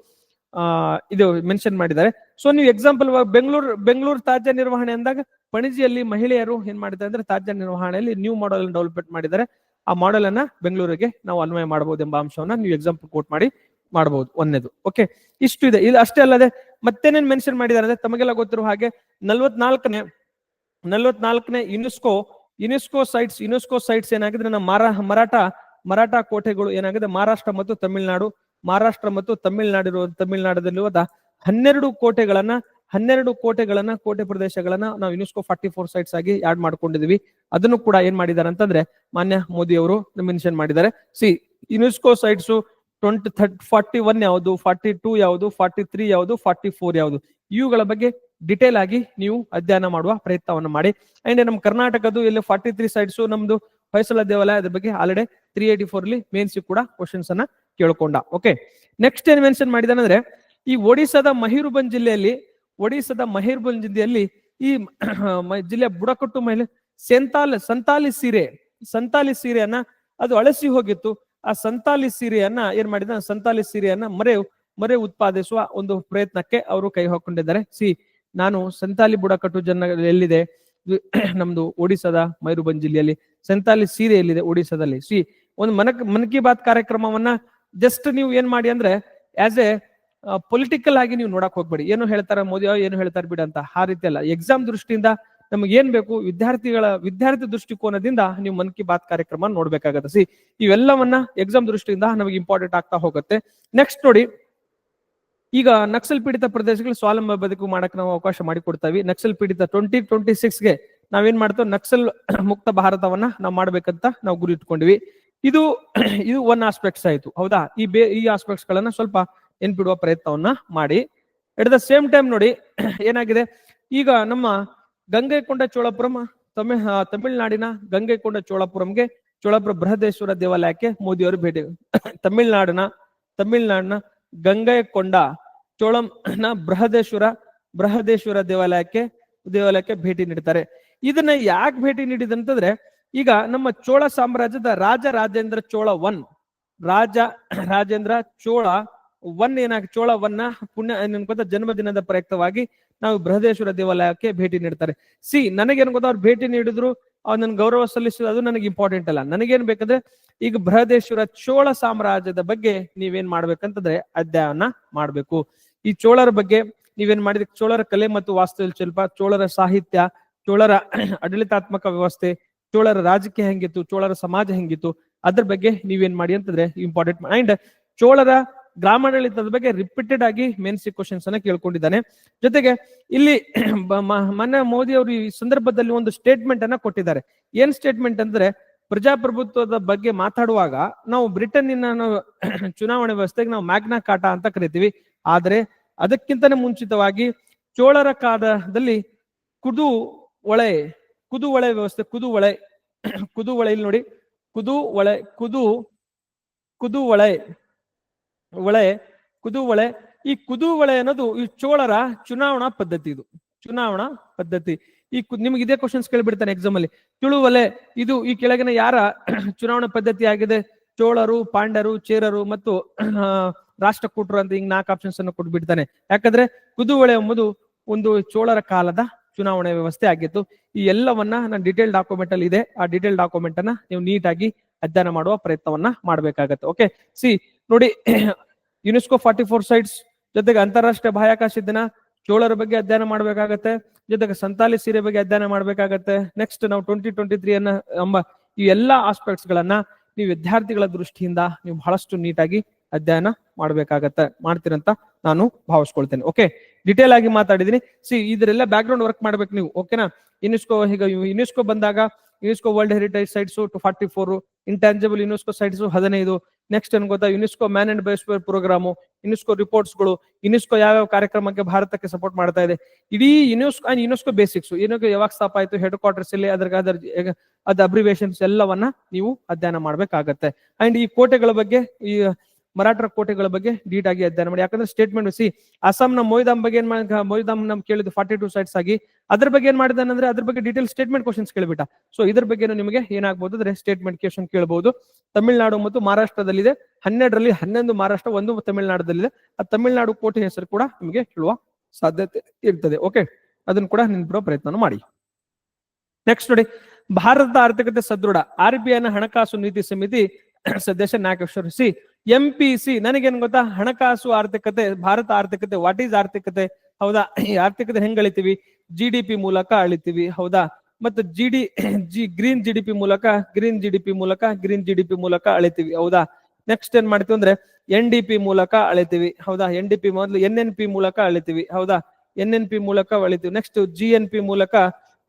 ಆ, ಇದು ಮೆನ್ಷನ್ ಮಾಡಿದ್ದಾರೆ. ಸೊ ನೀವು ಎಕ್ಸಾಂಪಲ್ ಬೆಂಗಳೂರು ಬೆಂಗಳೂರು ತಾಜ್ಯ ನಿರ್ವಹಣೆ ಅಂದಾಗ ಪಣಜಿಯಲ್ಲಿ ಮಹಿಳೆಯರು ಏನ್ ಮಾಡಿದ್ದಾರೆ ಅಂದ್ರೆ ತಾಜ್ಯ ನಿರ್ವಹಣೆಯಲ್ಲಿ ನ್ಯೂ ಮಾಡೆಲ್ ಡೆವಲಪ್ಮೆಂಟ್ ಮಾಡಿದ್ದಾರೆ. ಆ ಮಾಡೆಲ್ ಅನ್ನ ಬೆಂಗಳೂರಿಗೆ ನಾವು ಅನ್ವಯ ಮಾಡಬಹುದು ಎಂಬ ಅಂಶವನ್ನ ನೀವು ಎಕ್ಸಾಂಪಲ್ ಕೋಟ್ ಮಾಡಿ. ಮಾಡಬಹುದು ಒಂದೇದು ಓಕೆ ಇಷ್ಟು ಇದೆ. ಇದು ಅಷ್ಟೇ ಅಲ್ಲದೆ, ಮತ್ತೇನೇನ್ ಮೆನ್ಷನ್ ಮಾಡಿದ್ದಾರೆ ಅಂದ್ರೆ ತಮಗೆಲ್ಲ ಗೊತ್ತಿರುವ ಹಾಗೆ ನಲ್ವತ್ನಾಲ್ಕನೇ ನಲ್ವತ್ನಾಲ್ಕನೇ UNESCO UNESCO sites UNESCO sites ಏನಾಗಿದೆ ನಮ್ಮ ಮಾರಾ, ಮರಾಠ ಮರಾಠ ಕೋಟೆಗಳು ಏನಾಗಿದೆ? ಮಹಾರಾಷ್ಟ್ರ ಮತ್ತು ತಮಿಳುನಾಡು. ಮಹಾರಾಷ್ಟ್ರ ಮತ್ತು ತಮಿಳುನಾಡಿರುವ ತಮಿಳುನಾಡಲ್ಲಿರುವ ಹನ್ನೆರಡು ಕೋಟೆಗಳನ್ನ ಹನ್ನೆರಡು ಕೋಟೆಗಳನ್ನ, ಕೋಟೆ ಪ್ರದೇಶಗಳನ್ನ ನಾವು ಯುನೆಸ್ಕೋ ಫಾರ್ಟಿ ಫೋರ್ ಸೈಟ್ಸ್ ಆಗಿ ಆಡ್ ಮಾಡ್ಕೊಂಡಿದೀವಿ ಅದನ್ನು ಕೂಡ ಏನ್ ಮಾಡಿದ್ದಾರೆ ಅಂತಂದ್ರೆ ಮಾನ್ಯ ಮೋದಿ ಅವರು ಮೆನ್ಷನ್ ಮಾಡಿದ್ದಾರೆ. See UNESCO sites twenty third forty one ಯಾವುದು ಫಾರ್ಟಿ ಟೂ ಯಾವುದು ಫಾರ್ಟಿ ತ್ರೀ ಯಾವುದು ಫಾರ್ಟಿ ಫೋರ್ ಯಾವುದು. ಇವುಗಳ ಬಗ್ಗೆ ಡಿಟೇಲ್ ಆಗಿ ನೀವು ಅಧ್ಯಯನ ಮಾಡುವ ಪ್ರಯತ್ನವನ್ನು ಮಾಡಿ. ಅಂಡ್ ನಮ್ಮ ಕರ್ನಾಟಕದ್ದು ಇಲ್ಲಿ ಫಾರ್ಟಿ ತ್ರೀ ಸೈಟ್ಸ್ ನಮ್ದು ಹೊಯ್ಸಳ ದೇವಾಲಯ, ಅದ್ರ ಬಗ್ಗೆ ಆಲ್ರೆಡಿ ತ್ರೀ ಏಟಿ ಫೋರ್ ಅಲ್ಲಿ ಮೇನ್ಸ್ ಕೂಡ ಕ್ವಶನ್ಸ್ ಅನ್ನ ಕೇಳ್ಕೊಂಡ. ಓಕೆ ನೆಕ್ಸ್ಟ್ ಏನ್ ಮೆನ್ಷನ್ ಮಾಡಿದಾನಂದ್ರೆ, ಈ ಒಡಿಸಾದ ಮಹಿರುಬನ್ ಜಿಲ್ಲೆಯಲ್ಲಿ ಒಡಿಸಾದ ಮಹಿರ್ಬನ್ ಜಿಲ್ಲೆಯಲ್ಲಿ ಈ ಜಿಲ್ಲೆ ಬುಡಕಟ್ಟು ಮಹಿಳೆ ಸೆಂತಾಲ್, ಸಂತಾಲಿ ಸೀರೆ, ಸಂತಾಲಿ ಸೀರೆಯನ್ನ ಅದು ಅಳಸಿ ಹೋಗಿತ್ತು. ಆ ಸಂತಾಲಿ ಸೀರೆಯನ್ನ ಏನ್ ಮಾಡಿದ ಸಂತಾಲಿ ಸೀರೆಯನ್ನ ಮರೆ ಮರೆ ಉತ್ಪಾದಿಸುವ ಒಂದು ಪ್ರಯತ್ನಕ್ಕೆ ಅವರು ಕೈ ಹಾಕೊಂಡಿದ್ದಾರೆ. ಸಿ, ನಾನು ಸಂತಾಲಿ ಬುಡಕಟ್ಟು ಜನ ಎಲ್ಲಿದೆ? ನಮ್ದು ಒಡಿಸಾದ ಮಯೂರ್ಭಂಜ್ ಜಿಲ್ಲೆಯಲ್ಲಿ ಸಂತಾಲಿ ಸೀರೆ ಎಲ್ಲಿದೆ? ಒಡಿಸಾದಲ್ಲಿ ಸಿ, ಒಂದು ಮನ, ಮನ್ ಕಿ ಬಾತ್ ಕಾರ್ಯಕ್ರಮವನ್ನ ಜಸ್ಟ್ ನೀವು ಏನ್ ಮಾಡಿ ಅಂದ್ರೆ ಆಸ್ ಎ ಪೊಲಿಟಿಕಲ್ ಆಗಿ ನೀವು ನೋಡಕ್ ಹೋಗ್ಬೇಡಿ. ಏನು ಹೇಳ್ತಾರೆ ಮೋದಿ ಏನು ಹೇಳ್ತಾರೆ ಬಿಡ ಅಂತ. ಆ ರೀತಿ ಅಲ್ಲ. ಎಕ್ಸಾಮ್ ದೃಷ್ಟಿಯಿಂದ ನಮ್ಗೆ ಏನ್ ಬೇಕು? ವಿದ್ಯಾರ್ಥಿಗಳ, ವಿದ್ಯಾರ್ಥಿ ದೃಷ್ಟಿಕೋನದಿಂದ ನೀವು ಮನ್ ಕಿ ಬಾತ್ ಕಾರ್ಯಕ್ರಮ ನೋಡ್ಬೇಕಾಗತ್ತೆ. ಸಿ, ಇವೆಲ್ಲವನ್ನ ಎಕ್ಸಾಮ್ ದೃಷ್ಟಿಯಿಂದ ನಮಗೆ ಇಂಪಾರ್ಟೆಂಟ್ ಆಗ್ತಾ ಹೋಗುತ್ತೆ. ನೆಕ್ಸ್ಟ್ ನೋಡಿ, ಈಗ ನಕ್ಸಲ್ ಪೀಡಿತ ಪ್ರದೇಶಗಳು ಸ್ವಾವಲಂಬ ಬದುಕು ಮಾಡಕ್ ನಾವು ಅವಕಾಶ ಮಾಡಿಕೊಡ್ತೀವಿ ನಕ್ಸಲ್ ಪೀಡಿತ ಟ್ವೆಂಟಿ ಟ್ವೆಂಟಿ ಸಿಕ್ಸ್ಗೆ ನಾವೇನ್ ಮಾಡ್ತೇವೆ? ನಕ್ಸಲ್ ಮುಕ್ತ ಭಾರತವನ್ನ ನಾವು ಮಾಡ್ಬೇಕಂತ ನಾವು ಗುರಿ ಇಟ್ಕೊಂಡಿವಿ. ಇದು ಇದು ಒನ್ ಆಸ್ಪೆಕ್ಟ್ಸ್ ಆಯ್ತು ಹೌದಾ? ಈ ಬೇ, ಈ ಆಸ್ಪೆಕ್ಟ್ಸ್ ಗಳನ್ನ ಸ್ವಲ್ಪ ನೆನ್ಪಿಡುವ ಪ್ರಯತ್ನವನ್ನ ಮಾಡಿ. ಎಟ್ ದ ಸೇಮ್ ಟೈಮ್ ನೋಡಿ, ಏನಾಗಿದೆ? ಈಗ ನಮ್ಮ ಗಂಗೈಕೊಂಡ ಚೋಳಪುರಂ, ತಮಿ ತಮಿಳ್ನಾಡಿನ ಗಂಗೈಕೊಂಡ ಚೋಳಪುರಂಗೆ ಚೋಳಪುರ ಬೃಹದೇಶ್ವರ ದೇವಾಲಯಕ್ಕೆ ಮೋದಿ ಅವರು ಭೇಟಿ ತಮಿಳ್ನಾಡಿನ ತಮಿಳ್ನಾಡಿನ ಗಂಗೈಕೊಂಡ ಚೋಳಂನ ಬೃಹದೇಶ್ವರ ಬೃಹದೇಶ್ವರ ದೇವಾಲಯಕ್ಕೆ ದೇವಾಲಯಕ್ಕೆ ಭೇಟಿ ನೀಡ್ತಾರೆ. ಇದನ್ನ ಯಾಕೆ ಭೇಟಿ ನೀಡಿದಂತಂದ್ರೆ ಈಗ ನಮ್ಮ ಚೋಳ ಸಾಮ್ರಾಜ್ಯದ ರಾಜ ರಾಜೇಂದ್ರ ಚೋಳ ಒನ್, ರಾಜ ರಾಜೇಂದ್ರ ಚೋಳ ಒನ್ ಏನಾಗ ಚೋಳ ಒನ್ನ ಪುಣ್ಯ ಏನ್ ಜನ್ಮದಿನದ ಪ್ರಯುಕ್ತವಾಗಿ ನಾವು ಬೃಹದೇಶ್ವರ ದೇವಾಲಯಕ್ಕೆ ಭೇಟಿ ನೀಡ್ತಾರೆ. ಸಿ ನನಗೇನು ಗೊತ್ತಾ? ಅವ್ರು ಭೇಟಿ ನೀಡಿದ್ರು, ಅವ್ರು ನನ್ ಗೌರವ ಸಲ್ಲಿಸೋದು ಅದು ನನಗೆ ಇಂಪಾರ್ಟೆಂಟ್ ಅಲ್ಲ. ನನಗೇನ್ ಬೇಕಂದ್ರೆ, ಈಗ ಬೃಹದೇಶ್ವರ ಚೋಳ ಸಾಮ್ರಾಜ್ಯದ ಬಗ್ಗೆ ನೀವೇನ್ ಮಾಡ್ಬೇಕಂತಂದ್ರೆ ಅಧ್ಯಯನ ಮಾಡ್ಬೇಕು. ಈ ಚೋಳರ ಬಗ್ಗೆ ನೀವೇನ್ ಮಾಡಿದ್ರೆ, ಚೋಳರ ಕಲೆ ಮತ್ತು ವಾಸ್ತುಶಿಲ್ಪ ಚೋಳರ ಸಾಹಿತ್ಯ, ಚೋಳರ ಆಡಳಿತಾತ್ಮಕ ವ್ಯವಸ್ಥೆ, ಚೋಳರ ರಾಜಕೀಯ ಹೆಂಗಿತ್ತು, ಚೋಳರ ಸಮಾಜ ಹೆಂಗಿತ್ತು, ಅದ್ರ ಬಗ್ಗೆ ನೀವೇನ್ ಮಾಡಿ ಅಂತಂದ್ರೆ ಇಂಪಾರ್ಟೆಂಟ್ ಅಂಡ್ ಚೋಳರ ಗ್ರಾಮಾಡಳಿತದ ಬಗ್ಗೆ ರಿಪೀಟೆಡ್ ಆಗಿ ಮೇನ್ಸಿ ಕ್ವಶನ್ಸ್ ಅನ್ನ ಕೇಳ್ಕೊಂಡಿದ್ದಾನೆ. ಜೊತೆಗೆ ಇಲ್ಲಿ ಬ- ಮ- ಮೊನ್ನೆ ಮೋದಿ ಅವರು ಈ ಸಂದರ್ಭದಲ್ಲಿ ಒಂದು ಸ್ಟೇಟ್ಮೆಂಟ್ ಅನ್ನ ಕೊಟ್ಟಿದ್ದಾರೆ. ಏನ್ ಸ್ಟೇಟ್ಮೆಂಟ್ ಅಂದ್ರೆ, ಪ್ರಜಾಪ್ರಭುತ್ವದ ಬಗ್ಗೆ ಮಾತಾಡುವಾಗ ನಾವು ಬ್ರಿಟನ್ನಿನ ನಾವು ಚುನಾವಣೆ ವ್ಯವಸ್ಥೆಗೆ ನಾವು ಮ್ಯಾಗ್ನಾ ಕಾಟ ಅಂತ ಕರಿತೀವಿ. ಆದ್ರೆ ಅದಕ್ಕಿಂತನೇ ಮುಂಚಿತವಾಗಿ ಚೋಳರ ಕಾದದಲ್ಲಿ ಕುದು ಒಳೆ ಕುದು ಒಳೆ ವ್ಯವಸ್ಥೆ, ಕುದು ಒಳೆ ಕುದು ಒಳೆ ಇಲ್ಲಿ ನೋಡಿ, ಕುದು ಒಳೆ, ಕುದು ಕುದು ಒಳೆ ಒಳೆ, ಕುದುವಳೆ, ಈ ಕುದುವಳೆ ಅನ್ನೋದು ಈ ಚೋಳರ ಚುನಾವಣಾ ಪದ್ಧತಿ ಇದು. ಚುನಾವಣಾ ಪದ್ಧತಿ. ಈ ನಿಮ್ಗೆ ಇದೇ ಕ್ವಶನ್ಸ್ ಕೇಳಿಬಿಡ್ತಾನೆ ಎಕ್ಸಾಮ್ ಅಲ್ಲಿ. ತಿಳುವಲೆ, ಇದು ಈ ಕೆಳಗಿನ ಯಾರ ಚುನಾವಣಾ ಪದ್ಧತಿ ಆಗಿದೆ? ಚೋಳರು, ಪಾಂಡರು, ಚೇರರು ಮತ್ತು ರಾಷ್ಟ್ರಕೂಟರು ಅಂತ ಹಿಂಗ್ ನಾಲ್ಕು ಆಪ್ಷನ್ಸ್ ಅನ್ನು ಕೊಟ್ಬಿಡ್ತಾನೆ. ಯಾಕಂದ್ರೆ ಕುದುವಳೆ ಎಂಬುದು ಒಂದು ಚೋಳರ ಕಾಲದ ಚುನಾವಣೆ ವ್ಯವಸ್ಥೆ ಆಗಿತ್ತು. ಈ ಎಲ್ಲವನ್ನ ನಾನು ಡೀಟೇಲ್ ಡಾಕ್ಯುಮೆಂಟ್ ಅಲ್ಲಿ ಇದೆ. ಆ ಡೀಟೇಲ್ ಡಾಕ್ಯುಮೆಂಟ್ ಅನ್ನ ನೀವು ನೀಟಾಗಿ ಅಧ್ಯಯನ ಮಾಡುವ ಪ್ರಯತ್ನವನ್ನ ಮಾಡ್ಬೇಕಾಗತ್ತೆ. ಓಕೆ ಸಿ ನೋಡಿ ಯುನೆಸ್ಕೋ ಫಾರ್ಟಿ ಫೋರ್ ಸೈಟ್ಸ್ ಜೊತೆಗೆ ಅಂತಾರಾಷ್ಟ್ರೀಯ ಬಾಹ್ಯಾಕಾಶ ದಿನ ಚೋಳರ ಬಗ್ಗೆ ಅಧ್ಯಯನ ಮಾಡಬೇಕಾಗತ್ತೆ, ಜೊತೆಗೆ ಸಂತಾಲಿ ಸೀರೆ ಬಗ್ಗೆ ಅಧ್ಯಯನ ಮಾಡಬೇಕಾಗತ್ತೆ. ನೆಕ್ಸ್ಟ್ ನಾವು ಟ್ವೆಂಟಿ ಟ್ವೆಂಟಿ ತ್ರೀ ಅನ್ನ, ಎಂಬ ಈ ಎಲ್ಲಾ ಆಸ್ಪೆಕ್ಟ್ಸ್ ಗಳನ್ನ ನೀವು ವಿದ್ಯಾರ್ಥಿಗಳ ದೃಷ್ಟಿಯಿಂದ ನೀವು ಬಹಳಷ್ಟು ನೀಟಾಗಿ ಅಧ್ಯಯನ ಮಾಡ್ಬೇಕಾಗತ್ತೆ. ಮಾಡ್ತೀರಂತ ನಾನು ಭಾವಿಸ್ಕೊಳ್ತೇನೆ. ಓಕೆ ಡಿಟೇಲ್ ಆಗಿ ಮಾತಾಡಿದೀನಿ. ಸಿ ಇದರೆಲ್ಲ ಬ್ಯಾಕ್ ಗ್ರೌಂಡ್ ವರ್ಕ್ ಮಾಡ್ಬೇಕು ನೀವು. ಓಕೆನಾ ಯುನೆಸ್ಕೋ ಈಗ ಯುನೆಸ್ಕೋ ಬಂದಾಗ UNESCO world heritage sites two forty four intangible UNESCO sites ಹದಿನೈದು. ನೆಕ್ಸ್ಟ್ ಏನ್ ಗೊತ್ತಾ? UNESCO man and biosphere programme UNESCO ರಿಪೋರ್ಟ್ಸ್ಗಳು UNESCO ಯಾವ ಕಾರ್ಯಕ್ರಮಕ್ಕೆ ಭಾರತಕ್ಕೆ ಸಪೋರ್ಟ್ ಮಾಡ್ತಾ ಇದೆ. ಇಡೀ UNESCO and UNESCO basics UNESCO ಯಾವಾಗ ಸ್ಥಾಪ ಆಯ್ತು ಹೆಡ್ ಕ್ವಾರ್ಟರ್ಸ್ ಇಲ್ಲಿ ಅದ್ರ ಅದರ ಅದ ಅಬ್ರಿವೇಷನ್ಸ್ ಎಲ್ಲವನ್ನ ನೀವು ಅಧ್ಯಯನ ಮಾಡ್ಬೇಕಾಗತ್ತೆ. ಅಂಡ್ ಈ ಕೋಟೆಗಳ ಬಗ್ಗೆ ಈ ಮರಾಠರ ಕೋಟೆಗಳ ಬಗ್ಗೆ ಡೀಟ್ ಆಗಿ ಅಧ್ಯಯನ ಮಾಡಿ. ಯಾಕಂದ್ರೆ ಸ್ಟೇಟ್ಮೆಂಟ್ ಸಿ, ಅಸ್ಸಾಂನ ಮೊಯ್ದಾಮ್ ಬಗ್ಗೆ ಏನ್ ಮಾಡ ಮೊಯ್ದಾಮ್ ನಮ್ ಕೇಳಿದ್ದು ಫಾರ್ಟಿ ಟು ಸೈಟ್ಸ್ ಆಗಿ, ಅದ್ರ ಬಗ್ಗೆ ಏನ್ ಮಾಡಿದಾನಂದ್ರೆ ಅದ್ರ ಬಗ್ಗೆ ಡೀಟೇಲ್ ಸ್ಟೇಟ್ಮೆಂಟ್ ಕ್ವಶನ್ಸ್ ಕೇಳಿಬಿಟ್ಟ. ಸೊ ಇದ್ರ ಬಗ್ಗೆ ನಿಮಗೆ ಏನಾಗಬಹುದು ಅಂದ್ರೆ ಸ್ಟೇಟ್ಮೆಂಟ್ ಕ್ವಶನ್ ಕೇಳಬಹುದು ತಮಿಳುನಾಡು ಮತ್ತು ಮಹಾರಾಷ್ಟ್ರದಲ್ಲಿದೆ. ಹನ್ನೆರಡರಲ್ಲಿ ಹನ್ನೊಂದು, ಮಹಾರಾಷ್ಟ್ರ ಒಂದು, ತಮಿಳುನಾಡದಲ್ಲಿದೆ. ಆ ತಮಿಳುನಾಡು ಕೋಟೆ ಹೆಸರು ಕೂಡ ನಿಮಗೆ ಕೇಳುವ ಸಾಧ್ಯತೆ ಇರ್ತದೆ. ಓಕೆ ಅದನ್ನು ಕೂಡ ನಿಂತ್ಬಿಡುವ ಪ್ರಯತ್ನ ಮಾಡಿ. ನೆಕ್ಸ್ಟ್ ನೋಡಿ. ಭಾರತದ ಆರ್ಥಿಕತೆ ಸದೃಢ. ಆರ್ ಬಿ ಐನ ಹಣಕಾಸು ನೀತಿ ಸಮಿತಿ, ಸದಸ್ಯ Nageshwar C M P C ನನಗೇನ್ ಗೊತ್ತಾ? ಹಣಕಾಸು ಆರ್ಥಿಕತೆ, ಭಾರತ ಆರ್ಥಿಕತೆ ವಾಟ್ ಈಸ್ ಆರ್ಥಿಕತೆ? ಹೌದಾ? ಈ ಆರ್ಥಿಕತೆ ಹೆಂಗ್ ಅಳಿತೀವಿ? ಜಿ ಡಿ ಪಿ ಮೂಲಕ ಅಳಿತೀವಿ, ಹೌದಾ? ಮತ್ತು G D G green G D P ಮೂಲಕ ಗ್ರೀನ್ ಜಿ ಡಿ ಪಿ ಮೂಲಕ ಗ್ರೀನ್ ಜಿ ಡಿ ಪಿ ಮೂಲಕ ಅಳಿತೀವಿ, ಹೌದಾ? ನೆಕ್ಸ್ಟ್ ಏನ್ ಮಾಡ್ತೀವಿ ಅಂದ್ರೆ ಎನ್ ಡಿ ಪಿ ಮೂಲಕ ಅಳಿತೀವಿ, ಹೌದಾ? ಎನ್ ಡಿ ಪಿ ಮೊದಲು ಎನ್ ಎನ್ ಪಿ ಮೂಲಕ ಅಳಿತೀವಿ, ಹೌದಾ? ಎನ್ ಎನ್ ಪಿ ಮೂಲಕ ಅಳಿತೀವಿ ನೆಕ್ಸ್ಟ್ ಜಿ ಎನ್ ಪಿ ಮೂಲಕ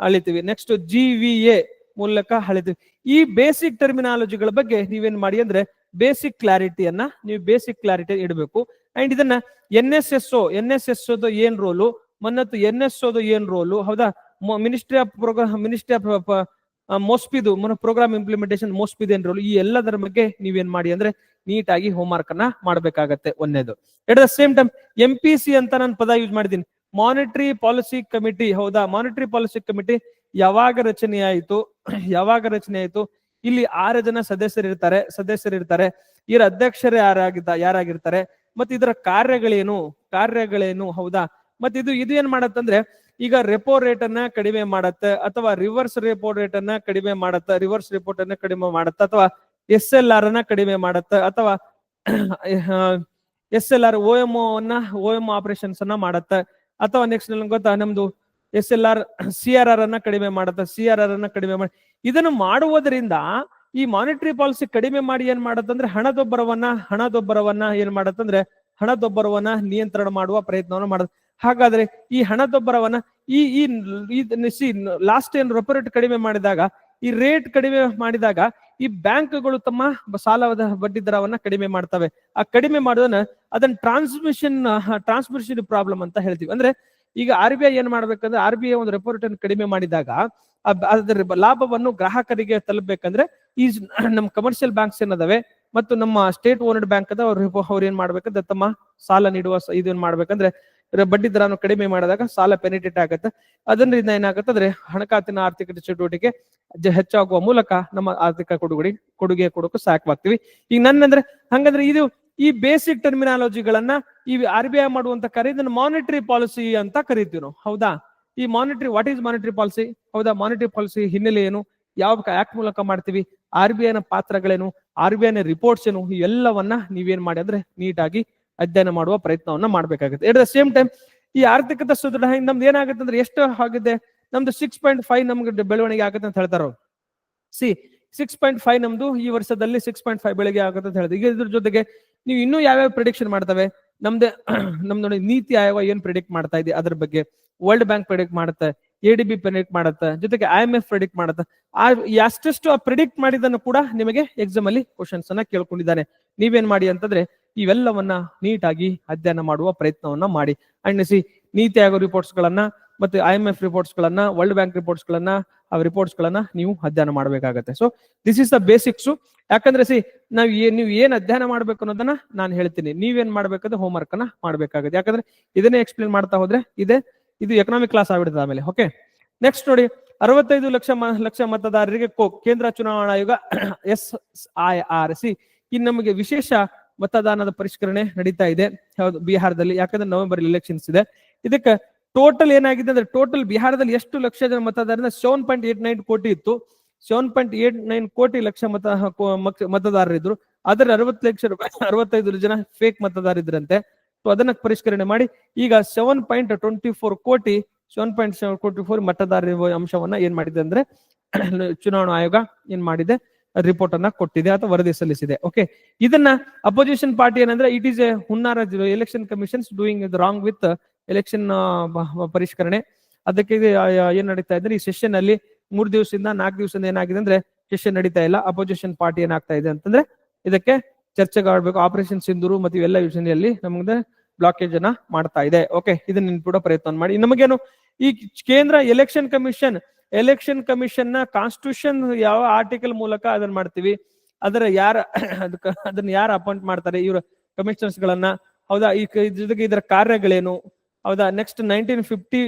ಅಳಿತೀವಿ ನೆಕ್ಸ್ಟ್ ಜಿ ವಿ ಎ ಮೂಲಕ ಅಳಿತೀವಿ. ಈ ಬೇಸಿಕ್ ಟರ್ಮಿನಾಲಜಿಗಳ ಬಗ್ಗೆ ನೀವೇನ್ ಮಾಡಿ ಅಂದ್ರೆ ಬೇಸಿಕ್ ಕ್ಲಾರಿಟಿಯನ್ನ ನೀವು ಬೇಸಿಕ್ ಕ್ಲಾರಿಟಿ ಇಡಬೇಕು. ಅಂಡ್ ಇದನ್ನ N S S O N S S ಏನ್ ರೋಲು ಮನ್ನತ್ತು ಎನ್ ಎಸ್ ಏನ್ ರೋಲು ಹೌದಾ? Ministry of programme ministry of ಮೋಸ್ಪಿದು programme implementation ಮೋಸ್ಪಿದ್ ಏನ್ ರೋಲ್ ಈ ಎಲ್ಲದರ ಬಗ್ಗೆ ನೀವೇನ್ ಮಾಡಿ ಅಂದ್ರೆ ನೀಟಾಗಿ ಹೋಮ್ವರ್ಕ್ ಅನ್ನ ಮಾಡ್ಬೇಕಾಗತ್ತೆ ಒಂದೇದು at the same time M P C ಅಂತ ನಾನು ಪದ ಯೂಸ್ ಮಾಡಿದ್ದೀನಿ. ಮಾನಿಟರಿ ಪಾಲಿಸಿ ಕಮಿಟಿ ಹೌದಾ? ಮಾನಿಟರಿ ಪಾಲಿಸಿ ಕಮಿಟಿ ಯಾವಾಗ ರಚನೆ ಆಯಿತು, ಯಾವಾಗ ರಚನೆ ಆಯಿತು? ಇಲ್ಲಿ ಆರು ಜನ ಸದಸ್ಯರಿರ್ತಾರೆ ಸದಸ್ಯರಿರ್ತಾರೆ. ಇದರ ಅಧ್ಯಕ್ಷರು ಯಾರಾಗಿದ್ದ, ಯಾರಾಗಿರ್ತಾರೆ? ಮತ್ತೆ ಇದರ ಕಾರ್ಯಗಳೇನು? ಕಾರ್ಯಗಳೇನು? ಹೌದಾ? ಮತ್ತೆ ಇದು ಇದು ಏನ್ ಮಾಡತ್ತಂದ್ರೆ, ಈಗ ರೆಪೋ ರೇಟ್ ಅನ್ನ ಕಡಿಮೆ ಮಾಡತ್ತೆ, ಅಥವಾ ರಿವರ್ಸ್ ರೆಪೋ ರೇಟ್ ಅನ್ನ ಕಡಿಮೆ ಮಾಡತ್ತ ರಿವರ್ಸ್ ರಿಪೋರ್ಟ್ ಅನ್ನ ಕಡಿಮೆ ಮಾಡತ್ತ, ಅಥವಾ ಎಸ್ ಎಲ್ ಆರ್ ಅನ್ನ ಕಡಿಮೆ ಮಾಡತ್ತ, ಅಥವಾ S L R O M ಅನ್ನ ಓ ಎಂ ಆಪರೇಷನ್ಸ್ ಅನ್ನ ಮಾಡತ್ತ. ಅಥವಾ ನೆಕ್ಸ್ಟ್ ನನ್ಗೆ ಗೊತ್ತಾ? ನಮ್ದು S L R C R R ಅನ್ನ ಕಡಿಮೆ ಮಾಡತ್ತ ಸಿ ಆರ್ ಆರ್ ಅನ್ನ ಕಡಿಮೆ ಮಾಡಿ ಇದನ್ನು ಮಾಡುವುದರಿಂದ ಈ ಮಾನಿಟರಿ ಪಾಲಿಸಿ ಕಡಿಮೆ ಮಾಡಿ ಏನ್ ಮಾಡತ್ತಂದ್ರೆ ಹಣದೊಬ್ಬರವನ್ನ ಹಣದೊಬ್ಬರವನ್ನ ಏನ್ ಮಾಡತ್ತಂದ್ರೆ ಹಣದೊಬ್ಬರವನ್ನ ನಿಯಂತ್ರಣ ಮಾಡುವ ಪ್ರಯತ್ನವನ್ನ ಮಾಡುತ್ತೆ. ಹಾಗಾದ್ರೆ ಈ ಹಣದೊಬ್ಬರವನ್ನ ಈ ಈ ಲಾಸ್ಟ್ ಏನ್ ರೆಪೋ ರೇಟ್ ಕಡಿಮೆ ಮಾಡಿದಾಗ, ಈ ರೇಟ್ ಕಡಿಮೆ ಮಾಡಿದಾಗ ಈ ಬ್ಯಾಂಕ್ಗಳು ತಮ್ಮ ಸಾಲದ ಬಡ್ಡಿ ದರವನ್ನ ಕಡಿಮೆ ಮಾಡ್ತವೆ. ಆ ಕಡಿಮೆ ಮಾಡೋದನ್ನ ಅದನ್ನ ಟ್ರಾನ್ಸ್ಮಿಷನ್ ಟ್ರಾನ್ಸ್ಮಿಷನ್ ಪ್ರಾಬ್ಲಮ್ ಅಂತ ಹೇಳ್ತೀವಿ. ಅಂದ್ರೆ ಈಗ ಆರ್ ಬಿ ಐ ಏನ್ ಮಾಡ್ಬೇಕಂದ್ರೆ ಆರ್ ಬಿ ಐ ಒಂದು ರೆಪೋ ರೇಟ್ ಅನ್ನು ಕಡಿಮೆ ಮಾಡಿದಾಗ ಅದರ ಲಾಭವನ್ನು ಗ್ರಾಹಕರಿಗೆ ತಲುಪಬೇಕಂದ್ರೆ ಈ ನಮ್ಮ ಕಮರ್ಷಿಯಲ್ ಬ್ಯಾಂಕ್ಸ್ ಏನದವೆ ಮತ್ತು ನಮ್ಮ ಸ್ಟೇಟ್ ಓನರ್ಡ್ ಬ್ಯಾಂಕ್ ಅದ, ಅವ್ರ ಅವ್ರು ಏನ್ ಮಾಡ್ಬೇಕಂದ್ರೆ ತಮ್ಮ ಸಾಲ ನೀಡುವ ಇದನ್ನ ಮಾಡ್ಬೇಕಂದ್ರೆ ಬಡ್ಡಿ ದರನು ಕಡಿಮೆ ಮಾಡಿದಾಗ ಸಾಲ ಪೆನಿಟೇಟ್ ಆಗುತ್ತೆ. ಅದರಿಂದ ಏನಾಗುತ್ತೆ ಅಂದ್ರೆ ಹಣಕಾಸಿನ ಆರ್ಥಿಕ ಚಟುವಟಿಕೆ ಹೆಚ್ಚಾಗುವ ಮೂಲಕ ನಮ್ಮ ಆರ್ಥಿಕ ಕೊಡುಗಡಿ ಕೊಡುಗೆ ಕೊಡೋಕೆ ಸಾಕವಾಗ್ತೀವಿ. ಈಗ ನನ್ನಂದ್ರೆ ಹಂಗಂದ್ರೆ ಇದು ಈ ಬೇಸಿಕ್ ಟರ್ಮಿನಾಲಜಿಗಳನ್ನ ಈ ಆರ್ ಬಿ ಐ ಮಾಡುವಂತ ಕರೆ ಮಾನಿಟರಿ ಪಾಲಿಸಿ ಅಂತ ಕರಿತೀವಿ ನಾವು. ಹೌದಾ? ಈ monetary what is monetary policy ಹೌದಾ? ಮಾನಿಟರಿ ಪಾಲಿಸಿ ಹಿನ್ನೆಲೆ ಏನು? ಯಾವ ಆಕ್ಟ್ ಮೂಲಕ ಮಾಡ್ತೀವಿ? ಆರ್ ಬಿ ಐನ ಪಾತ್ರಗಳೇನು? ಆರ್ ಬಿ ಐನ ರಿಪೋರ್ಟ್ಸ್ ಏನು? ಈ ಎಲ್ಲವನ್ನ ನೀವೇನ್ ಮಾಡಿ ಅಂದ್ರೆ ನೀಟಾಗಿ ಅಧ್ಯಯನ ಮಾಡುವ ಪ್ರಯತ್ನವನ್ನ ಮಾಡಬೇಕಾಗುತ್ತೆ. ಎಟ್ ದ ಸೇಮ್ ಟೈಮ್ ಈ ಆರ್ಥಿಕತೆ ಸುದೃಢ, ನಮ್ದು ಏನಾಗುತ್ತೆ ಅಂದ್ರೆ ಎಷ್ಟು ಆಗಿದೆ? ನಮ್ದು ಸಿಕ್ಸ್ ಪಾಯಿಂಟ್ ಫೈವ್ ನಮ್ಗೆ ಬೆಳವಣಿಗೆ ಆಗುತ್ತೆ ಅಂತ ಹೇಳ್ತಾರ ಸಿ ಸಿಕ್ಸ್ ಪಾಯಿಂಟ್ ಫೈವ್ ನಮ್ದು ಈ ವರ್ಷದಲ್ಲಿ ಸಿಕ್ಸ್ ಪಾಯಿಂಟ್ ಫೈವ್ ಬೆಳಗ್ಗೆ ಆಗುತ್ತೆ ಅಂತ ಹೇಳಿದ್ರೆ. ಈಗ ಇದ್ರ ಜೊತೆಗೆ ನೀವು ಇನ್ನೂ ಯಾವ್ಯಾವ ಪ್ರಿಡಿಕ್ಷನ್ ಮಾಡ್ತವೆ? ನಮ್ದೇ ನಮ್ದು ನೋಡಿ ನೀತಿ ಆಯೋಗ ಏನ್ ಪ್ರಿಡಿಕ್ಟ್ ಮಾಡ್ತಾ ಇದೆ, ಅದ್ರ ಬಗ್ಗೆ ವರ್ಲ್ಡ್ ಬ್ಯಾಂಕ್ ಪ್ರಿಡಿಕ್ಟ್ ಮಾಡುತ್ತೆ ಎ ಡಿ ಬಿ ಪ್ರಿಡಿಕ್ಟ್ ಮಾಡುತ್ತೆ, ಜೊತೆಗೆ ಐ ಎಂ ಎಫ್ ಪ್ರಿಡಿಕ್ಟ್ ಮಾಡುತ್ತೆ. ಆ ಅಷ್ಟಷ್ಟು ಪ್ರಿಡಿಕ್ಟ್ ಮಾಡಿದನ್ನು ಕೂಡ ನಿಮಗೆ ಎಕ್ಸಾಮ್ ಅಲ್ಲಿ ಕ್ವಶನ್ಸ್ ಅನ್ನ ಕೇಳ್ಕೊಂಡಿದ್ದಾನೆ. ನೀವೇನ್ ಮಾಡಿ ಅಂತಂದ್ರೆ ಇವೆಲ್ಲವನ್ನ ನೀಟಾಗಿ ಅಧ್ಯಯನ ಮಾಡುವ ಪ್ರಯತ್ನವನ್ನ ಮಾಡಿ. ಅಣ್ಣಿಸಿ ನೀತಿ ಆಯೋಗ ರಿಪೋರ್ಟ್ಸ್ ಗಳನ್ನ ಮತ್ತೆ ಐ ಎಂ ಎಫ್ ರಿಪೋರ್ಟ್ಸ್ ಗಳನ್ನ ವರ್ಲ್ಡ್ ಬ್ಯಾಂಕ್ ರಿಪೋರ್ಟ್ಸ್ ಗಳನ್ನ ಆ ರಿಪೋರ್ಟ್ಸ್ ಗಳನ್ನ ನೀವು ಅಧ್ಯಯನ ಮಾಡಬೇಕಾಗತ್ತೆ. So this is the basics ಯಾಕಂದ್ರೆ ಸಿ ನಾವ್ ಏನ್ ನೀವು ಏನ್ ಅಧ್ಯಯನ ಮಾಡ್ಬೇಕು ಅನ್ನೋದನ್ನ ನಾನು ಹೇಳ್ತೀನಿ. ನೀವೇನ್ ಮಾಡ್ಬೇಕಂದ್ರೆ ಹೋಮ್ ವರ್ಕ್ ಅನ್ನ ಮಾಡ್ಬೇಕಾಗುತ್ತೆ. ಯಾಕಂದ್ರೆ ಇದನ್ನೇ ಎಕ್ಸ್ಪ್ಲೇನ್ ಮಾಡ್ತಾ ಹೋದ್ರೆ ಇದೆ, ಇದು ಎಕನಾಮಿಕ್ ಕ್ಲಾಸ್ ಆಗ್ಬಿಡುತ್ತೆ ಆಮೇಲೆ. ಓಕೆ ನೆಕ್ಸ್ಟ್ ನೋಡಿ, ಅರವತ್ತೈದು ಲಕ್ಷ ಲಕ್ಷ ಮತದಾರರಿಗೆ ಕೇಂದ್ರ ಚುನಾವಣಾ ಆಯೋಗ ಎಸ್ ಐ ಆರ್ ಸಿ. ಈ ನಮಗೆ ವಿಶೇಷ ಮತದಾನದ ಪರಿಷ್ಕರಣೆ ನಡೀತಾ ಇದೆ. ಬಿಹಾರದಲ್ಲಿ. ಯಾಕಂದ್ರೆ ನವೆಂಬರ್ ಎಲೆಕ್ಷನ್ಸ್ ಇದೆ. ಇದಕ್ಕೆ ಟೋಟಲ್ ಏನಾಗಿದೆ ಅಂದ್ರೆ ಟೋಟಲ್ ಬಿಹಾರದಲ್ಲಿ ಎಷ್ಟು ಲಕ್ಷ ಜನ ಮತದಾರರ ಸೆವೆನ್ ಪಾಯಿಂಟ್ ಏಟ್ ನೈನ್ ಕೋಟಿ ಇತ್ತು. ಸೆವೆನ್ ಪಾಯಿಂಟ್ ಏಟ್ ನೈನ್ ಕೋಟಿ ಲಕ್ಷ ಮತ ಮತದಾರರಿದ್ರು ಅದರ ಅರವತ್ತು ಲಕ್ಷ ಅರವತ್ತೈದು ಜನ ಫೇಕ್ ಮತದಾರರಿದ್ರಂತೆ ಸೊ ಅದನ್ನ ಪರಿಷ್ಕರಣೆ ಮಾಡಿ ಈಗ seven point twenty four crore seven point seven crore four ಮತದಾರರ ಅಂಶವನ್ನ ಏನ್ ಮಾಡಿದೆ ಅಂದ್ರೆ ಚುನಾವಣಾ ಆಯೋಗ ಏನ್ ಮಾಡಿದೆ? ರಿಪೋರ್ಟ್ ಅನ್ನ ಕೊಟ್ಟಿದೆ ಅಥವಾ ವರದಿ ಸಲ್ಲಿಸಿದೆ. ಓಕೆ ಇದನ್ನ ಅಪೋಸಿಷನ್ ಪಾರ್ಟಿ ಏನಂದ್ರೆ ಇಟ್ ಈಸ್ ಎ ಹುನ್ನಾರ election commission's doing wrong with election ಪರಿಷ್ಕರಣೆ. ಅದಕ್ಕೆ ಏನ್ ನಡೀತಾ ಇದ್ರೆ ಈ ಸೆಷನ್ ಅಲ್ಲಿ ಮೂರ್ ದಿವಸದಿಂದ ನಾಲ್ಕು ದಿವಸದಿಂದ ಏನಾಗಿದೆ ಅಂದ್ರೆ ಸೆಷನ್ ನಡೀತಾ ಇಲ್ಲ. ಅಪೋಸಿಷನ್ ಪಾರ್ಟಿ ಏನಾಗ್ತಾ ಇದೆ ಅಂತಂದ್ರೆ ಇದಕ್ಕೆ ಚರ್ಚೆಗಾಡ್ಬೇಕು ಆಪರೇಷನ್ ಸಿಂಧೂರು ಮತ್ತು ಇವೆಲ್ಲ ಯೋಜನೆಯಲ್ಲಿ ನಮ್ಗೆ ಬ್ಲಾಕೇಜ್ ಅನ್ನ ಮಾಡ್ತಾ ಇದೆ. ಓಕೆ ಇದನ್ನ ಕೂಡ ಪ್ರಯತ್ನ ಮಾಡಿ. ನಮಗೇನು, ಈ ಕೇಂದ್ರ ಎಲೆಕ್ಷನ್ ಕಮಿಷನ್ ಎಲೆಕ್ಷನ್ ಕಮಿಷನ್ನ ಕಾನ್ಸ್ಟಿಟ್ಯೂಷನ್ ಯಾವ ಆರ್ಟಿಕಲ್ ಮೂಲಕ ಅದನ್ನ ಮಾಡ್ತೀವಿ? ಅದರ ಯಾರ ಅದನ್ನ ಯಾರು ಅಪಾಯಿಂಟ್ ಮಾಡ್ತಾರೆ? ಇವ್ರ ಕಮಿಷನರ್ಸ್ ಗಳನ್ನ. ಹೌದಾ? ಈ ಇದರ ಕಾರ್ಯಗಳೇನು? ಹೌದಾ? ನೆಕ್ಸ್ಟ್ ನೈನ್ಟೀನ್ ಫಿಫ್ಟಿ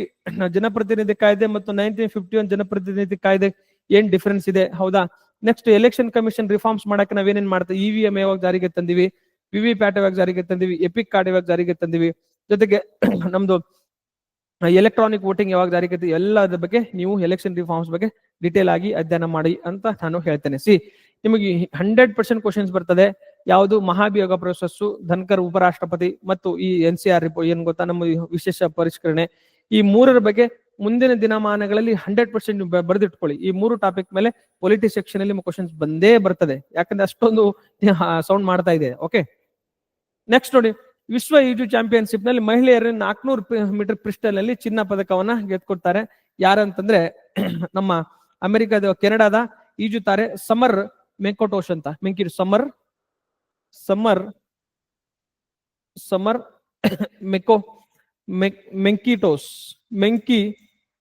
ಜನಪ್ರತಿನಿಧಿ ಕಾಯ್ದೆ ಮತ್ತು ನೈನ್ಟೀನ್ ಫಿಫ್ಟಿ ಒನ್ ಜನಪ್ರತಿನಿಧಿ ಕಾಯ್ದೆ ಏನ್ ಡಿಫರೆನ್ಸ್ ಇದೆ? ಹೌದಾ? ನೆಕ್ಸ್ಟ್ ಎಲೆಕ್ಷನ್ ಕಮಿಷನ್ ರಿಫಾರ್ಮ್ಸ್ ಮಾಡಕ್ಕೆ ನಾವೇನೇನ್ ಮಾಡ್ತೀವಿ ಇ ವಿ ಎಂ ಯಾವಾಗ ಜಾರಿಗೆ ತಂದಿವಿ? ವಿ ವಿ ಪ್ಯಾಟ್ ಯಾವಾಗ ಜಾರಿಗೆ ತಂದಿವಿ? ಎಪಿಕ್ ಕಾರ್ಡ್ ಯಾವಾಗ ಜಾರಿಗೆ ತಂದಿವಿ? ಜೊತೆಗೆ ನಮ್ದು ಎಲೆಕ್ಟ್ರಾನಿಕ್ ವೋಟಿಂಗ್ ಯಾವಾಗ ಜಾರಿಗೆ ಎಲ್ಲದ್ರ ಎಲ್ಲದ ಬಗ್ಗೆ ನೀವು ಎಲೆಕ್ಷನ್ ರಿಫಾರ್ಮ್ಸ್ ಬಗ್ಗೆ ಡೀಟೇಲ್ ಆಗಿ ಅಧ್ಯಯನ ಮಾಡಿ ಅಂತ ನಾನು ಹೇಳ್ತೇನೆ. ಸಿ ನಿಮಗೆ ಹಂಡ್ರೆಡ್ ಪರ್ಸೆಂಟ್ ಕ್ವಶನ್ಸ್ ಬರ್ತದೆ. ಯಾವುದು ಮಹಾಭಿಯೋಗ ಪ್ರಶಸ್ತು ಧನ್ಕರ್ ಉಪರಾಷ್ಟ್ರಪತಿ ಮತ್ತು ಈ ಎನ್ ಸಿ ಆರ್ ಏನ್ ಗೊತ್ತಾ, ನಮ್ಮ ವಿಶೇಷ ಪರಿಷ್ಕರಣೆ. ಈ ಮೂರರ ಬಗ್ಗೆ ಮುಂದಿನ ದಿನಮಾನಗಳಲ್ಲಿ ಹಂಡ್ರೆಡ್ ಪರ್ಸೆಂಟ್ ಬರೆದಿಟ್ಕೊಳ್ಳಿ. ಈ ಮೂರು ಟಾಪಿಕ್ ಮೇಲೆ ಪೊಲಿಟಿ ಸೆಕ್ಷನ್ ಅಲ್ಲಿ ಕ್ವಶನ್ಸ್ ಬಂದೇ ಬರ್ತದೆ. ಯಾಕಂದ್ರೆ ಅಷ್ಟೊಂದು ಸೌಂಡ್ ಮಾಡ್ತಾ ಇದೆ. ಓಕೆ ನೆಕ್ಸ್ಟ್ ನೋಡಿ. ವಿಶ್ವ ಈಜು ಚಾಂಪಿಯನ್ಶಿಪ್ನಲ್ಲಿ ಮಹಿಳೆಯರು ನಾಲ್ಕನೂರು ಮೀಟರ್ ಪ್ರಿಸ್ಟಲ್ ಅಲ್ಲಿ ಚಿನ್ನ ಪದಕವನ್ನ ಗೆದ್ಕೊಡ್ತಾರೆ. ಯಾರಂತಂದ್ರೆ ನಮ್ಮ ಅಮೆರಿಕದ, ಕೆನಡಾದ ಈಜುತ್ತಾರೆ ಸಮರ್ ಮೆಂಕೋಟೋಶ್ ಅಂತ. ಮೆಂಕಿ ಸಮರ್ ಸಮರ್ ಸಮರ್ ಮೆಕೋ, ಮೆಕ್- ಮೆಂಕಿಟೋಸ್ ಮೆಂಕಿ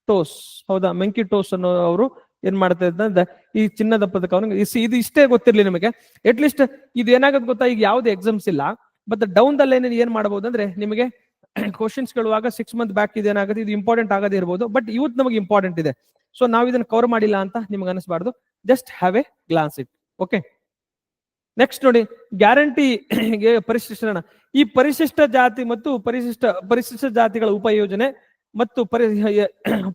ಟೋಸ್ ಹೌದಾ? ಮೆಂಕಿ ಟೋಸ್ ಅನ್ನೋ ಅವರು ಏನ್ ಮಾಡ್ತಾ ಇದ್ದಂದ್ರೆ ಈ ಚಿನ್ನದ ಇಸ್- ಇದು ಇಷ್ಟೇ ಗೊತ್ತಿರ್ಲಿ ನಿಮಗೆ. ಅಟ್ ಲೀಸ್ಟ್ ಇದು ಏನಾಗುತ್ತೆ ಗೊತ್ತಾ? ಈಗ ಯಾವ್ದು ಎಕ್ಸಾಮ್ಸ್ ಇಲ್ಲ. ಬಟ್ ಡೌನ್ ದ ಲೈನ್ ಏನ್ ಮಾಡಬಹುದು ಅಂದ್ರೆ ನಿಮಗೆ ಕ್ವಶನ್ಸ್ ಕೇಳುವಾಗ ಸಿಕ್ಸ್ ಮಂತ್ ಬ್ಯಾಕ್ ಇದು ಏನಾಗುತ್ತೆ? ಇದು ಇಂಪಾರ್ಟೆಂಟ್ ಆಗದೇ ಇರಬಹುದು ಬಟ್ ಇವತ್ ನಮಗೆ ಇಂಪಾರ್ಟೆಂಟ್ ಇದೆ. ಸೊ ನಾವು ಇದನ್ನ ಕವರ್ ಮಾಡಿಲ್ಲ ಅಂತ ನಿಮ್ಗೆ ಅನಿಸ್ಬಾರ್ದು. Just have a glance it okay next ನೋಡಿ ಗ್ಯಾರಂಟಿಗೆ ಪರಿಶಿಷ್ಟನ ಈ ಪರಿಶಿಷ್ಟ ಜಾತಿ ಮತ್ತು ಪರಿಶಿಷ್ಟ ಪರಿಶಿಷ್ಟ ಜಾತಿಗಳ ಉಪಯೋಜನೆ ಮತ್ತು ಪರಿ,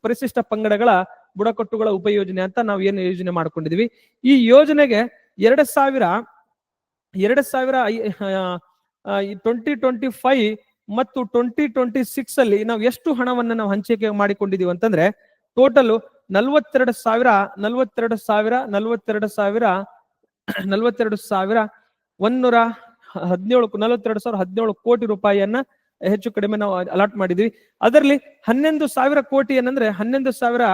ಪರಿಶಿಷ್ಟ ಪಂಗಡಗಳ ಬುಡಕಟ್ಟುಗಳ ಉಪಯೋಜನೆ ಅಂತ ನಾವು ಏನು ಯೋಜನೆ ಮಾಡ್ಕೊಂಡಿದೀವಿ. ಈ ಯೋಜನೆಗೆ ಎರಡ್ ಸಾವಿರ ಎರಡ್ ಸಾವಿರ ಟ್ವೆಂಟಿ ಟ್ವೆಂಟಿ ಫೈವ್ ಮತ್ತು ಟ್ವೆಂಟಿ ಟ್ವೆಂಟಿ ಸಿಕ್ಸ್ ಅಲ್ಲಿ ನಾವು ಎಷ್ಟು ಹಣವನ್ನು ನಾವು ಹಂಚಿಕೆ ಮಾಡಿಕೊಂಡಿದೀವಿ ಅಂತಂದ್ರೆ ಟೋಟಲ್ ನಲ್ವತ್ತೆರಡು ಸಾವಿರ ನಲ್ವತ್ತೆರಡು ಸಾವಿರ ನಲ್ವತ್ತೆರಡು ಸಾವಿರ ನಲ್ವತ್ತೆರಡು ಸಾವಿರ ಒಂದೂರ ಹದಿನೇಳು, ನಲವತ್ತೆರಡು ಸಾವಿರ ಹದಿನೇಳು ಕೋಟಿ ರೂಪಾಯಿಯನ್ನ ಹೆಚ್ಚು ಕಡಿಮೆ ನಾವು ಅಲಾಟ್ ಮಾಡಿದ್ವಿ. ಅದರಲ್ಲಿ ಹನ್ನೊಂದು ಸಾವಿರ ಕೋಟಿ ಏನಂದ್ರೆ, ಹನ್ನೊಂದು ಸಾವಿರ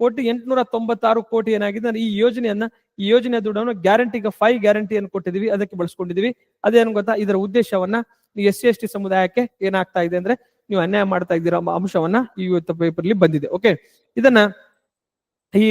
ಕೋಟಿ ಎಂಟುನೂರ ತೊಂಬತ್ತಾರು ಕೋಟಿ ಏನಾಗಿದೆ ಈ ಯೋಜನೆಯನ್ನ, ಈ ಯೋಜನೆಯ ದುಡ್ಡನ್ನು ಗ್ಯಾರಂಟಿಗೆ ಫೈವ್ ಗ್ಯಾರಂಟಿಯನ್ನು ಕೊಟ್ಟಿದ್ವಿ. ಅದಕ್ಕೆ ಬಳಸ್ಕೊಂಡಿದ್ವಿ. ಅದೇನು ಗೊತ್ತಾ? ಇದರ ಉದ್ದೇಶವನ್ನ ಎಸ್ ಸಿ ಎಸ್ ಟಿ ಸಮುದಾಯಕ್ಕೆ ಏನಾಗ್ತಾ ಇದೆ ಅಂದ್ರೆ, ನೀವು ಅನ್ಯಾಯ ಮಾಡ್ತಾ ಇದ್ದೀರಾ ಅಂಶವನ್ನ ಈ ಪೇಪರ್ ಬಂದಿದೆ. ಓಕೆ ಇದನ್ನ ಈ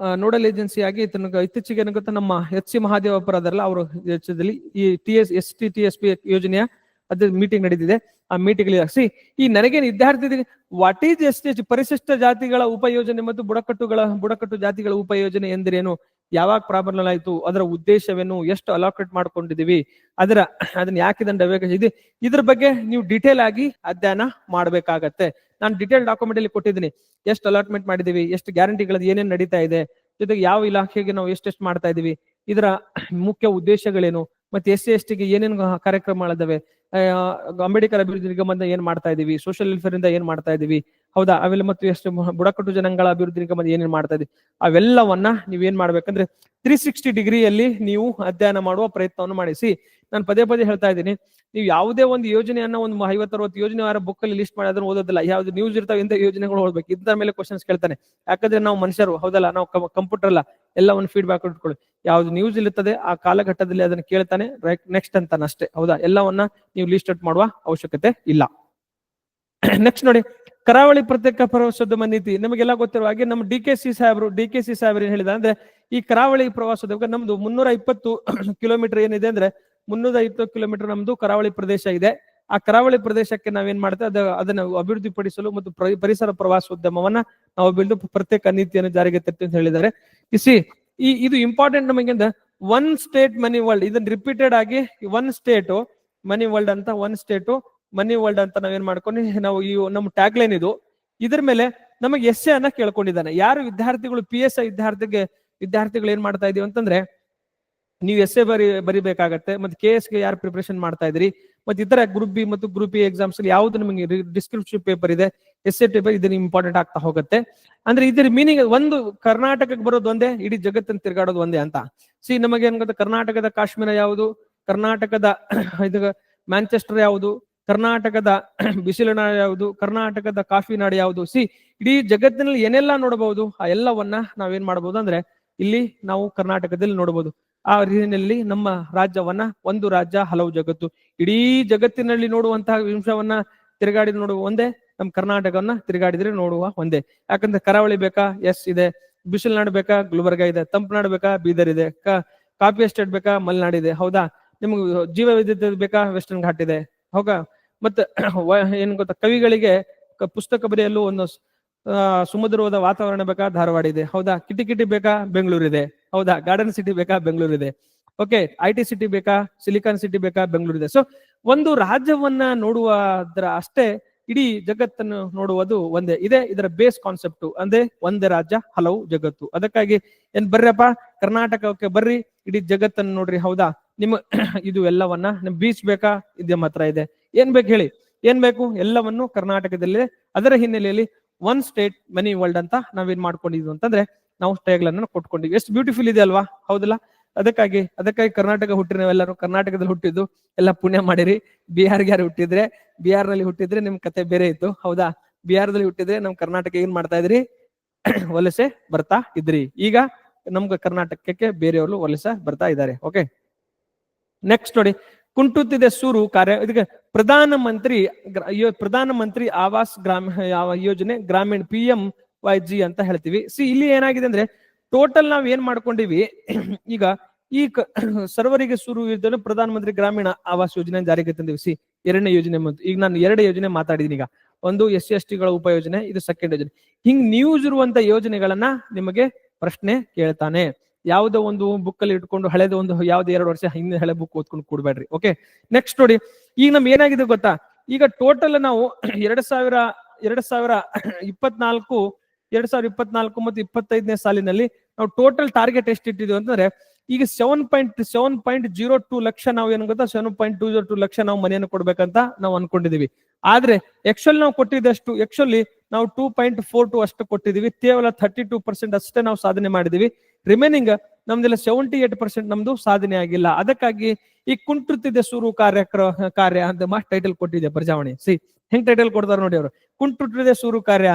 ನೋಡಲ್ ಏಜೆನ್ಸಿ ಆಗಿ ಇತ್ತೀಚೆಗೆ ಏನ್ ನಮ್ಮ ಎಚ್ ಸಿ ಮಹಾದೇವಪ್ಪರ ಅದರಲ್ಲ ಅವರು ವೆಚ್ಚದಲ್ಲಿ ಈ T S S T T S P ಯೋಜನೆಯ ಅದ್ರ ಮೀಟಿಂಗ್ ನಡೆದಿದೆ ಆ ಮೀಟಿಂಗ್ ಸಿ, ಈ ನನಗೆ ವಿದ್ಯಾರ್ಥಿ ವಾಟ್ ಈಸ್ ಎಸ್ ಟಿ ಪರಿಶಿಷ್ಟ ಜಾತಿಗಳ ಉಪಯೋಜನೆ ಮತ್ತು ಬುಡಕಟ್ಟುಗಳ, ಬುಡಕಟ್ಟು ಜಾತಿಗಳ ಉಪಯೋಜನೆ ಎಂದರೇನು? ಯಾವಾಗ ಪ್ರಾಬ್ಲಮ್ ಆಯಿತು? ಅದರ ಉದ್ದೇಶವೇನು? ಎಷ್ಟು ಅಲಾಕೇಟ್ ಮಾಡ್ಕೊಂಡಿದೀವಿ ಅದರ, ಅದನ್ನ ಯಾಕೆ ಇದನ್ನ ಇದೆ ಇದ್ರ ಬಗ್ಗೆ ನೀವು ಡಿಟೇಲ್ ಆಗಿ ಅಧ್ಯಯನ ಮಾಡ್ಬೇಕಾಗತ್ತೆ. ನಾನು ಡಿಟೇಲ್ ಡಾಕ್ಯುಮೆಂಟ್ ಅಲ್ಲಿ ಕೊಟ್ಟಿದ್ದೀನಿ. ಎಷ್ಟು ಅಲಾಟ್ಮೆಂಟ್ ಮಾಡಿದೀವಿ ಎಷ್ಟು ಗ್ಯಾರಂಟಿಗಳದ್ದು ಏನೇನು ನಡೀತಾ ಇದೆ, ಜೊತೆಗೆ ಯಾವ ಇಲಾಖೆಗೆ ನಾವು ಎಷ್ಟೆಷ್ಟು ಮಾಡ್ತಾ ಇದೀವಿ ಇದರ ಮುಖ್ಯ ಉದ್ದೇಶಗಳೇನು, ಮತ್ತೆ ಎಸ್ ಸಿ ಎಸ್ ಟಿಗೆ ಏನೇನು ಕಾರ್ಯಕ್ರಮಗಳಿದಾವೆ ಅಂಬೇಡ್ಕರ್ ಅಭಿವೃದ್ಧಿ ನಿಗಮದಿಂದ ಏನ್ ಮಾಡ್ತಾ ಇದೀವಿ ಸೋಷಿಯಲ್ ವೆಲ್ಫೇರ್ ಇಂದ ಏನ್ ಮಾಡ್ತಾ ಇದೀವಿ ಹೌದಾ? ಅವೆಲ್ಲ ಮತ್ತು ಎಷ್ಟು ಬುಡಕಟ್ಟು ಜನಗಳ ಅಭಿವೃದ್ಧಿ ನಿಗಮ ಏನೇನ್ ಮಾಡ್ತಾ ಇದೆ ಅವೆಲ್ಲವನ್ನ ನೀವೇನ್ ಮಾಡ್ಬೇಕಂದ್ರೆ ತ್ರೀ ಸಿಕ್ಸ್ಟಿ ಡಿಗ್ರಿಯಲ್ಲಿ ನೀವು ಅಧ್ಯಯನ ಮಾಡುವ ಪ್ರಯತ್ನವನ್ನು ಮಾಡಿಸಿ. ನಾನು ಪದೇ ಪದೇ ಹೇಳ್ತಾ ಇದ್ದೀನಿ, ನೀವು ಯಾವುದೇ ಒಂದು ಯೋಜನೆಯನ್ನ ಒಂದು ಐವತ್ತು ಅರವತ್ತು ಯೋಜನೆ ಯಾರ ಬುಕ್ ಅಲ್ಲಿ ಲಿಸ್ಟ್ ಮಾಡಿ, ಅದನ್ನು ಓದೋದಿಲ್ಲ. ಯಾವ್ದು ನ್ಯೂಸ್ ಇರ್ತಾವೆ ಇಂಥ ಯೋಜನೆಗಳು ಓದ್ಬೇಕು. ಇದ್ರ ಮೇಲೆ ಕ್ವಶನ್ಸ್ ಕೇಳ್ತಾನೆ. ಯಾಕಂದ್ರೆ ನಾವು ಮನುಷ್ಯರು, ಹೌದಲ್ಲ? ನಾವು ಕಂಪ್ಯೂಟರ್ ಅಲ್ಲ. ಎಲ್ಲ ಒಂದು ಫೀಡ್ಬ್ಯಾಕ್ ಇಟ್ಕೊಳ್ಳಿ. ಯಾವ್ದು ನ್ಯೂಸ್ ಇರುತ್ತದೆ, ಆ ಕಾಲಘಟ್ಟದಲ್ಲಿ ಅದನ್ನ ಕೇಳ್ತಾನೆ ನೆಕ್ಸ್ಟ್ ಅಂತಾನೆ ಅಷ್ಟೇ. ಹೌದಾ? ಎಲ್ಲವನ್ನ ನೀವು ಲಿಸ್ಟ್ ಔಟ್ ಮಾಡುವ ಅವಶ್ಯಕತೆ ಇಲ್ಲ. ನೆಕ್ಸ್ಟ್ ನೋಡಿ ಕರಾವಳಿ ಪ್ರತ್ಯೇಕ ಪ್ರವಾಸೋದ್ಯಮ ನೀತಿ. ನಮಗೆಲ್ಲ ಗೊತ್ತಿರುವ ಹಾಗೆ ನಮ್ಮ ಡಿ ಕೆ ಸಿ ಸಾಹೇಬರು, ಡಿ ಕೆ ಸಿ ಸಾಹೇಬರು ಏನ್ ಹೇಳಿದ ಅಂದ್ರೆ, ಈ ಕರಾವಳಿ ಪ್ರವಾಸೋದ್ಯಮ ನಮ್ದು ಮುನ್ನೂರ ಇಪ್ಪತ್ತು ಕಿಲೋಮೀಟರ್ ಏನಿದೆ ಅಂದ್ರೆ ಮುನ್ನೂರ ಇಪ್ಪತ್ತು ಕಿಲೋಮೀಟರ್ ನಮ್ದು ಕರಾವಳಿ ಪ್ರದೇಶ ಇದೆ. ಆ ಕರಾವಳಿ ಪ್ರದೇಶಕ್ಕೆ ನಾವೇನ್ ಮಾಡ್ತೇವೆ? ಅದ, ಅದನ್ನ ಅಭಿವೃದ್ಧಿ ಪಡಿಸಲು ಮತ್ತು ಪರಿಸರ ಪ್ರವಾಸೋದ್ಯಮವನ್ನ ನಾವು ಬೆಳೆದು ಪ್ರತ್ಯೇಕ ನೀತಿಯನ್ನು ಜಾರಿಗೆ ತರ್ತೀವಿ ಅಂತ ಹೇಳಿದ್ದಾರೆ. ಇಸಿ ಈ, ಇದು ಇಂಪಾರ್ಟೆಂಟ್ ನಮಗಿಂದ ಒನ್ ಸ್ಟೇಟ್ ಮನಿ ವರ್ಲ್ಡ್ ಇದನ್ನ ರಿಪೀಟೆಡ್ ಆಗಿ ಒನ್ ಸ್ಟೇಟ್ ಮನಿ ವರ್ಲ್ಡ್ ಅಂತ ಒನ್ ಸ್ಟೇಟ್ ಮನಿ ವರ್ಲ್ಡ್ ಅಂತ ನಾವೇನ್ ಮಾಡ್ಕೊಂಡು, ನಾವು ಈ ನಮ್ಮ ಟ್ಯಾಗ್ ಲೈನ್ ಇದು. ಇದ್ರ ಮೇಲೆ ನಮಗೆ ಎಸ್ ಅನ್ನ ಕೇಳ್ಕೊಂಡಿದ್ದಾನೆ. ಯಾರು ವಿದ್ಯಾರ್ಥಿಗಳು ಪಿ ಎಸ್ ಐ ವಿದ್ಯಾರ್ಥಿಗೆ, ವಿದ್ಯಾರ್ಥಿಗಳು ಏನ್ ಮಾಡ್ತಾ ಇದೀವಿ ಅಂತಂದ್ರೆ, ನೀವು ಎಸ್ ಎ ಬರಿ, ಬರಿಬೇಕಾಗತ್ತೆ, ಮತ್ತೆ ಕೆ ಎಸ್ಗೆ ಯಾರು ಪ್ರಿಪರೇಷನ್ ಮಾಡ್ತಾ ಇದ್ರಿ, ಮತ್ತೆ ಇತರ ಗ್ರೂಪ್ ಬಿ ಮತ್ತು ಗ್ರೂಪ್ ಎ ಎಕ್ಸಾಮ್ಸ್ ಯಾವ್ದು ನಿಮಗೆ ಡಿಸ್ಕ್ರಿಪ್ಷನ್ ಪೇಪರ್ ಇದೆ ಎಸ್ ಎ ಪೇಪರ್ ಇದನ್ನ ಇಂಪಾರ್ಟೆಂಟ್ ಆಗ್ತಾ ಹೋಗುತ್ತೆ. ಅಂದ್ರೆ ಇದ್ರ ಮೀನಿಂಗ್ ಒಂದು, ಕರ್ನಾಟಕಕ್ಕೆ ಬರೋದು ಒಂದೇ, ಇಡೀ ಜಗತ್ತನ್ನು ತಿರ್ಗಾಡೋದು ಒಂದೇ ಅಂತ. ಸಿ ನಮಗೆ ಏನ್ ಗೊತ್ತಾ? ಕರ್ನಾಟಕದ ಕಾಶ್ಮೀರ ಯಾವುದು? ಕರ್ನಾಟಕದ, ಇದು ಮ್ಯಾಂಚೆಸ್ಟರ್ ಯಾವುದು? ಕರ್ನಾಟಕದ ಬಿಸಿಲು ನಾಡು ಯಾವುದು, ಕರ್ನಾಟಕದ ಕಾಫಿ ನಾಡು ಯಾವುದು, ಸಿ, ಇಡೀ ಜಗತ್ತಿನಲ್ಲಿ ಏನೆಲ್ಲ ನೋಡಬಹುದು, ಆ ಎಲ್ಲವನ್ನ ನಾವೇನ್ ಮಾಡಬಹುದು ಅಂದ್ರೆ ಇಲ್ಲಿ ನಾವು ಕರ್ನಾಟಕದಲ್ಲಿ ನೋಡಬಹುದು. ಆ ರೀತಿಯಲ್ಲಿ ನಮ್ಮ ರಾಜ್ಯವನ್ನ ಒಂದು ರಾಜ್ಯ, ಹಲವು ಜಗತ್ತು. ಇಡೀ ಜಗತ್ತಿನಲ್ಲಿ ನೋಡುವಂತಹ ವಿಂಶವನ್ನ ತಿರುಗಾಡಿ ನೋಡುವ ಒಂದೇ ನಮ್ಮ ಕರ್ನಾಟಕವನ್ನ ತಿರುಗಾಡಿದ್ರೆ ನೋಡುವ ಒಂದೇ. ಯಾಕಂದ್ರೆ ಕರಾವಳಿ ಬೇಕಾ? ಎಸ್, ಇದೆ. ಬಿಸಿಲುನಾಡು ಬೇಕಾ? ಗುಲ್ಬರ್ಗ ಇದೆ. ತಂಪುನಾಡು ಬೇಕಾ? ಬೀದರ್ ಇದೆ. ಕಾಫಿ ಎಸ್ಟೇಟ್ ಬೇಕಾ? ಮಲೆನಾಡು ಇದೆ. ಹೌದಾ? ನಿಮ್ಗೆ ಜೀವ ವಿದ್ಯುತ್ ಬೇಕಾ? ವೆಸ್ಟರ್ನ್ ಘಾಟ್ ಇದೆ. ಹೌದಾ? ಮತ್ತೆ ಏನು ಗೊತ್ತಾ, ಕವಿಗಳಿಗೆ ಪುಸ್ತಕ ಬರೆಯಲು ಒಂದು ಸುಮಧುರವಾದ ವಾತಾವರಣ ಬೇಕಾ? ಧಾರವಾಡ ಇದೆ. ಹೌದಾ? ಕಿಟಿ ಕಿಟಿ ಬೇಕಾ? ಬೆಂಗಳೂರು ಇದೆ. ಹೌದಾ? ಗಾರ್ಡನ್ ಸಿಟಿ ಬೇಕಾ? ಬೆಂಗಳೂರು ಇದೆ. ಓಕೆ, ಐ ಟಿ ಸಿಟಿ ಬೇಕಾ? ಸಿಲಿಕಾನ್ ಸಿಟಿ ಬೇಕಾ? ಬೆಂಗಳೂರು ಇದೆ. ಸೊ, ಒಂದು ರಾಜ್ಯವನ್ನ ನೋಡುವುದರ ಅಷ್ಟೇ ಇಡೀ ಜಗತ್ತನ್ನು ನೋಡುವುದು ಒಂದೇ. ಇದೆ ಇದರ ಬೇಸ್ ಕಾನ್ಸೆಪ್ಟ್. ಅಂದ್ರೆ ಒಂದೇ ರಾಜ್ಯ, ಹಲವು ಜಗತ್ತು. ಅದಕ್ಕಾಗಿ ಏನ್ ಬರ್ರಪ್ಪ? ಕರ್ನಾಟಕಕ್ಕೆ ಬರ್ರಿ. ಇಡೀ ಜಗತ್ತನ್ನು ನೋಡ್ರಿ. ಹೌದಾ? ನಿಮ್ ಇದು ಎಲ್ಲವನ್ನ ನಿಮ್ ಬೀಚ್ ಬೇಕಾ ಇದೇ ಮಾತ್ರ ಇದೆ. ಏನ್ ಬೇಕು ಹೇಳಿ. ಏನ್ ಬೇಕು? ಎಲ್ಲವನ್ನು ಕರ್ನಾಟಕದಲ್ಲಿ, ಅದರ ಹಿನ್ನೆಲೆಯಲ್ಲಿ ಒನ್ ಸ್ಟೇಟ್ ಮನಿ ವರ್ಲ್ಡ್ ಅಂತ ನಾವೇನ್ ಮಾಡ್ಕೊಂಡಿದ್ವಿ ಅಂತಂದ್ರೆ, ನಾವು ಸ್ಟೇಗಳನ್ನು ಕೊಟ್ಕೊಂಡಿದ್ವಿ. ಎಷ್ಟು ಬ್ಯೂಟಿಫುಲ್ ಇದೆ ಅಲ್ವಾ? ಹೌದಲ್ಲ? ಅದಕ್ಕಾಗಿ ಅದಕ್ಕಾಗಿ ಕರ್ನಾಟಕ ಹುಟ್ಟಿ ನಾವೆಲ್ಲರೂ ಕರ್ನಾಟಕದಲ್ಲಿ ಹುಟ್ಟಿದ್ದು ಎಲ್ಲ ಪುಣ್ಯ ಮಾಡಿರಿ. ಬಿಹಾರ್ಗೆ ಯಾರು ಹುಟ್ಟಿದ್ರೆ? ಬಿಹಾರ್ನಲ್ಲಿ ಹುಟ್ಟಿದ್ರೆ ನಿಮ್ ಕತೆ ಬೇರೆ ಇತ್ತು. ಹೌದಾ? ಬಿಹಾರದಲ್ಲಿ ಹುಟ್ಟಿದ್ರೆ ನಮ್ ಕರ್ನಾಟಕ ಏನ್ ಮಾಡ್ತಾ ಇದ್ರಿ? ವಲಸೆ ಬರ್ತಾ ಇದ್ರಿ. ಈಗ ನಮ್ಗೆ ಕರ್ನಾಟಕಕ್ಕೆ ಬೇರೆಯವರು ವಲಸೆ ಬರ್ತಾ ಇದ್ದಾರೆ. ಓಕೆ ನೆಕ್ಸ್ಟ್ ನೋಡಿ. ಕುಂಟುತ್ತಿದೆ ಸೂರು ಕಾರ್ಯ, ಇದಕ್ಕೆ ಪ್ರಧಾನ ಮಂತ್ರಿ ಪ್ರಧಾನ ಮಂತ್ರಿ ಆವಾಸ್ ಗ್ರಾಮ ಯೋಜನೆ, ಗ್ರಾಮೀಣ ಪಿ ಎಂ ವೈ ಜಿ ಅಂತ ಹೇಳ್ತೀವಿ. ಸಿ ಇಲ್ಲಿ ಏನಾಗಿದೆ ಅಂದ್ರೆ ಟೋಟಲ್ ನಾವ್ ಏನ್ ಮಾಡ್ಕೊಂಡಿವಿ, ಈಗ ಈ ಸರ್ವರಿಗೆ ಸೂರು ಇದ್ದನ್ನು ಪ್ರಧಾನ ಮಂತ್ರಿ ಗ್ರಾಮೀಣ ಆವಾಸ್ ಯೋಜನೆ ಜಾರಿಗೆ ತಂದಿವಿ. ಸಿ ಎರಡನೇ ಯೋಜನೆ ಮತ್ತು ಈಗ ನಾನು ಎರಡು ಯೋಜನೆ ಮಾತಾಡಿದೀನಿ ಈಗ. ಒಂದು ಎಸ್ ಸಿ ಎಸ್ ಟಿಗಳ ಉಪಯೋಜನೆ ಇದು ಸೆಕೆಂಡ್ ಯೋಜನೆ. ಹಿಂಗ್ ನ್ಯೂಸ್ ಇರುವಂತ ಯೋಜನೆಗಳನ್ನ ನಿಮಗೆ ಪ್ರಶ್ನೆ ಕೇಳ್ತಾನೆ. ಯಾವುದೋ ಒಂದು ಬುಕ್ ಅಲ್ಲಿ ಇಟ್ಕೊಂಡು ಹಳೆದ ಒಂದು ಯಾವ್ದು ಎರಡು ವರ್ಷ ಹಿಂದೆ ಹಳೆ ಬುಕ್ ಓದ್ಕೊಂಡು ಕೊಡ್ಬೇಡ್ರಿ ಓಕೆ ನೆಕ್ಸ್ಟ್ ನೋಡಿ, ಈಗ ನಮ್ ಏನಾಗಿದೆ ಗೊತ್ತಾ? ಈಗ ಟೋಟಲ್ ನಾವು ಎರಡ್ ಸಾವಿರ ಎರಡ್ ಸಾವಿರ ಇಪ್ಪತ್ನಾಲ್ಕು, ಎರಡ್ ಸಾವಿರ ಇಪ್ಪತ್ನಾಲ್ಕು ಮತ್ತು ಇಪ್ಪತ್ತೈದನೇ ಸಾಲಿನಲ್ಲಿ ನಾವು ಟೋಟಲ್ ಟಾರ್ಗೆಟ್ ಎಷ್ಟು ಇಟ್ಟಿದ್ವಿ ಅಂತಂದ್ರೆ, ಈಗ seven point seven point zero two lakh ನಾವು ಏನು ಗೊತ್ತಾ? Seven point two zero two lakh ನಾವು ಮನೆಯನ್ನು ಕೊಡ್ಬೇಕಂತ ನಾವು ಅನ್ಕೊಂಡಿದೀವಿ. ಆದ್ರೆ ಎಕ್ಚುಲ್ ನಾವು ಕೊಟ್ಟಿದ್ದಷ್ಟು ಆಕ್ಚುಲಿ ನಾವು ಟೂ ಪಾಯಿಂಟ್ ಫೋರ್ ಟು ಅಷ್ಟು ಕೊಟ್ಟಿದೀವಿ. ಕೇವಲ ಥರ್ಟಿ ಟೂ ಪರ್ಸೆಂಟ್ ಅಷ್ಟೇ ನಾವು ಸಾಧನೆ ಮಾಡಿದೀವಿ. ರಿಮೈನಿಂಗ್ ನಮ್ದೆಲ್ಲ ಸೆವೆಂಟಿ ಏಟ್ ಪರ್ಸೆಂಟ್ ನಮ್ದು ಸಾಧನೆ ಆಗಿಲ್ಲ. ಅದಕ್ಕಾಗಿ ಈ ಕುಂಟುತ್ತಿದೆ ಸೂರು ಕಾರ್ಯಕ್ರ ಕಾರ್ಯ ಅಂತ ಮಾ ಟೈಟಲ್ ಕೊಟ್ಟಿದೆ ಪ್ರಜಾವಣಿ. ಸಿ, ಹೆಂಗ್ ಟೈಟಲ್ ಕೊಡ್ತಾರ ನೋಡಿ ಅವರು. ಕುಂಟುತ್ತಿದೆ ಸೂರು ಕಾರ್ಯ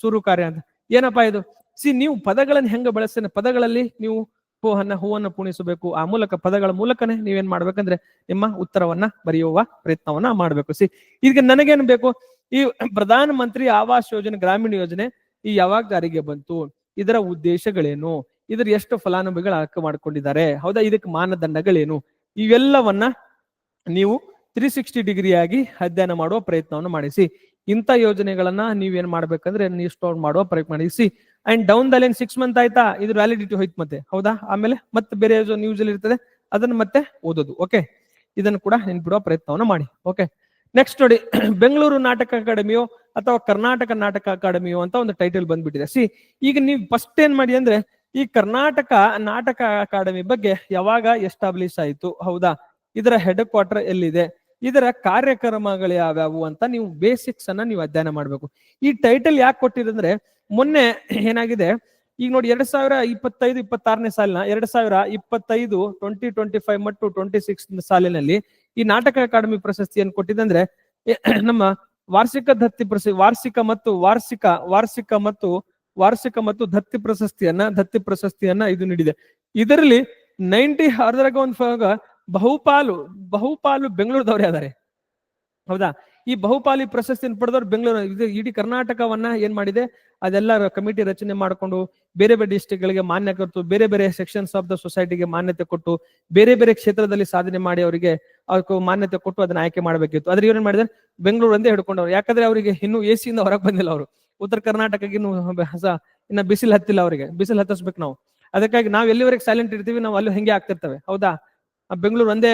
ಸೂರು ಕಾರ್ಯ ಅಂತ. ಏನಪ್ಪಾ ಇದು? ಸಿ, ನೀವು ಪದಗಳನ್ನು ಹೆಂಗ ಬಳಸ್ತೇನೆ ಪದಗಳಲ್ಲಿ ನೀವು ಹೂವನ್ನ ಹೂವನ್ನ ಪೂಣಿಸಬೇಕು. ಆ ಮೂಲಕ, ಪದಗಳ ಮೂಲಕನೇ ನೀವೇನ್ ಮಾಡ್ಬೇಕಂದ್ರೆ ನಿಮ್ಮ ಉತ್ತರವನ್ನ ಬರೆಯುವ ಪ್ರಯತ್ನವನ್ನ ಮಾಡ್ಬೇಕು. ಸಿ, ಈಗ ನನಗೇನ್ ಬೇಕು? ಈ ಪ್ರಧಾನ ಮಂತ್ರಿ ಆವಾಸ್ ಯೋಜನೆ, ಗ್ರಾಮೀಣ ಯೋಜನೆ ಈ ಯಾವಾಗ ಜಾರಿಗೆ ಬಂತು? ಇದರ ಉದ್ದೇಶಗಳೇನು? ಇದರ ಎಷ್ಟು ಫಲಾನುಭವಿಗಳು ಆಯ್ಕೆ ಮಾಡ್ಕೊಂಡಿದ್ದಾರೆ. ಹೌದಾ? ಇದಕ್ಕೆ ಮಾನದಂಡಗಳೇನು? ಇವೆಲ್ಲವನ್ನ ನೀವು ತ್ರೀ ಸಿಕ್ಸ್ಟಿ ಡಿಗ್ರಿಯಾಗಿ ಅಧ್ಯಯನ ಮಾಡುವ ಪ್ರಯತ್ನವನ್ನು ಮಾಡಿಸಿ. ಇಂಥ ಯೋಜನೆಗಳನ್ನ ನೀವೇನ್ ಮಾಡ್ಬೇಕಂದ್ರೆ ನೀವು ಸ್ಟೋರ್ ಮಾಡುವ ಪ್ರಯತ್ನ ಮಾಡಿಸಿ. And down the line six month ಆಯ್ತಾ? ಇದು ವ್ಯಾಲಿಡಿಟಿ ಹೋಯ್ತು ಮತ್ತೆ. ಹೌದಾ? ಆಮೇಲೆ ಮತ್ತೆ ಬೇರೆ ನ್ಯೂಸ್ ಅಲ್ಲಿ ಇರ್ತದೆ. ಅದನ್ನ ಮತ್ತೆ ಓದೋದು. ಓಕೆ? ಇದನ್ನು ಕೂಡ ನೆನ್ಪಿಡುವ ಪ್ರಯತ್ನವನ್ನು ಮಾಡಿ. ಓಕೆ? ನೆಕ್ಸ್ಟ್ ನೋಡಿ. ಬೆಂಗಳೂರು ನಾಟಕ ಅಕಾಡೆಮಿಯೋ ಅಥವಾ ಕರ್ನಾಟಕ ನಾಟಕ ಅಕಾಡೆಮಿಯೋ ಅಂತ ಒಂದು ಟೈಟಲ್ ಬಂದ್ಬಿಟ್ಟಿದೆ. ಸಿ, ಈಗ ನೀವು ಫಸ್ಟ್ ಏನ್ ಮಾಡಿ ಅಂದ್ರೆ ಈ ಕರ್ನಾಟಕ, ನಾಟಕ ಅಕಾಡೆಮಿ ಬಗ್ಗೆ ಯಾವಾಗ ಎಸ್ಟಾಬ್ಲಿಷ್ ಆಯಿತು? ಹೌದಾ? ಇದರ ಹೆಡ್ ಕ್ವಾರ್ಟರ್ ಎಲ್ಲಿದೆ? ಇದರ ಕಾರ್ಯಕ್ರಮಗಳು ಯಾವ್ಯಾವು ಅಂತ ನೀವು ಬೇಸಿಕ್ಸ್ ಅನ್ನ ನೀವು ಅಧ್ಯಯನ ಮಾಡ್ಬೇಕು. ಈ ಟೈಟಲ್ ಯಾಕೆ ಕೊಟ್ಟಿದ್ರೆ ಮೊನ್ನೆ ಏನಾಗಿದೆ? ಈಗ ನೋಡಿ ಎರಡ್ ಸಾವಿರ ಇಪ್ಪತ್ತೈದು, ಇಪ್ಪತ್ತಾರನೇ ಸಾಲಿನ, ಎರಡ್ ಸಾವಿರ ಇಪ್ಪತ್ತೈದು ಟ್ವೆಂಟಿ ಟ್ವೆಂಟಿ ಫೈವ್ ಮತ್ತು ಟ್ವೆಂಟಿ ಸಿಕ್ಸ್ ಸಾಲಿನಲ್ಲಿ ಈ ನಾಟಕ ಅಕಾಡೆಮಿ ಪ್ರಶಸ್ತಿಯನ್ನು ಕೊಟ್ಟಿದ್ದಂದ್ರೆ ನಮ್ಮ ವಾರ್ಷಿಕ ದತ್ತಿ ಪ್ರಶಸ್ತಿ, ವಾರ್ಷಿಕ ಮತ್ತು ವಾರ್ಷಿಕ ವಾರ್ಷಿಕ ಮತ್ತು ವಾರ್ಷಿಕ ಮತ್ತು ದತ್ತಿ ಪ್ರಶಸ್ತಿಯನ್ನ ದತ್ತಿ ಪ್ರಶಸ್ತಿಯನ್ನ ಇದು ನೀಡಿದೆ. ಇದರಲ್ಲಿ ನೈಂಟಿ ಅರ್ಧರಾಗ ಒಂದು ಭಾಗ ಬಹುಪಾಲು ಬಹುಪಾಲು ಬೆಂಗಳೂರದವ್ರೆ ಅದಾರೆ ಹೌದಾ? ಈ ಬಹುಪಾಲಿ ಪ್ರಶಸ್ತಿಯನ್ನು ಪಡೆದವ್ರು ಬೆಂಗಳೂರು, ಇದು ಇಡೀ ಕರ್ನಾಟಕವನ್ನ ಏನ್ ಮಾಡಿದೆ? ಅದೆಲ್ಲ ಕಮಿಟಿ ರಚನೆ ಮಾಡಿಕೊಂಡು ಬೇರೆ ಬೇರೆ ಡಿಸ್ಟಿಕ್ಗಳಿಗೆ ಗಳಿಗೆ ಮಾನ್ಯ ಕೊಟ್ಟು, ಬೇರೆ ಬೇರೆ ಸೆಕ್ಷನ್ಸ್ ಆಫ್ ದ ಸೊಸೈಟಿಗೆ ಮಾನ್ಯತೆ ಕೊಟ್ಟು, ಬೇರೆ ಬೇರೆ ಕ್ಷೇತ್ರದಲ್ಲಿ ಸಾಧನೆ ಮಾಡಿ ಅವರಿಗೆ ಅದಕ್ಕೂ ಮಾನ್ಯತೆ ಕೊಟ್ಟು ಅದನ್ನ ಆಯ್ಕೆ ಮಾಡಬೇಕಿತ್ತು. ಆದ್ರೆ ಇವ್ರೇನ್ ಮಾಡಿದ್ರೆ ಬೆಂಗಳೂರು ಒಂದೇ ಹಿಡ್ಕೊಂಡವ್ರು. ಯಾಕಂದ್ರೆ ಅವರಿಗೆ ಇನ್ನೂ ಎ ಸಿಯಿಂದ ಹೊರಗೆ ಬಂದಿಲ್ಲ ಅವರು. ಉತ್ತರ ಕರ್ನಾಟಕಕ್ಕೆ ಇನ್ನು ಬಿಸಿಲು ಹತ್ತಿಲ್ಲ ಅವರಿಗೆ. ಬಿಸಿಲು ಹತ್ತಿಸ್ಬೇಕು ನಾವು. ಅದಕ್ಕಾಗಿ ನಾವು ಎಲ್ಲಿವರೆಗೆ ಸೈಲೆಂಟ್ ಇರ್ತೀವಿ, ನಾವು ಅಲ್ಲಿ ಹೆಂಗೆ ಆಗ್ತಿರ್ತವೆ. ಹೌದಾ? ಬೆಂಗಳೂರು ಒಂದೇ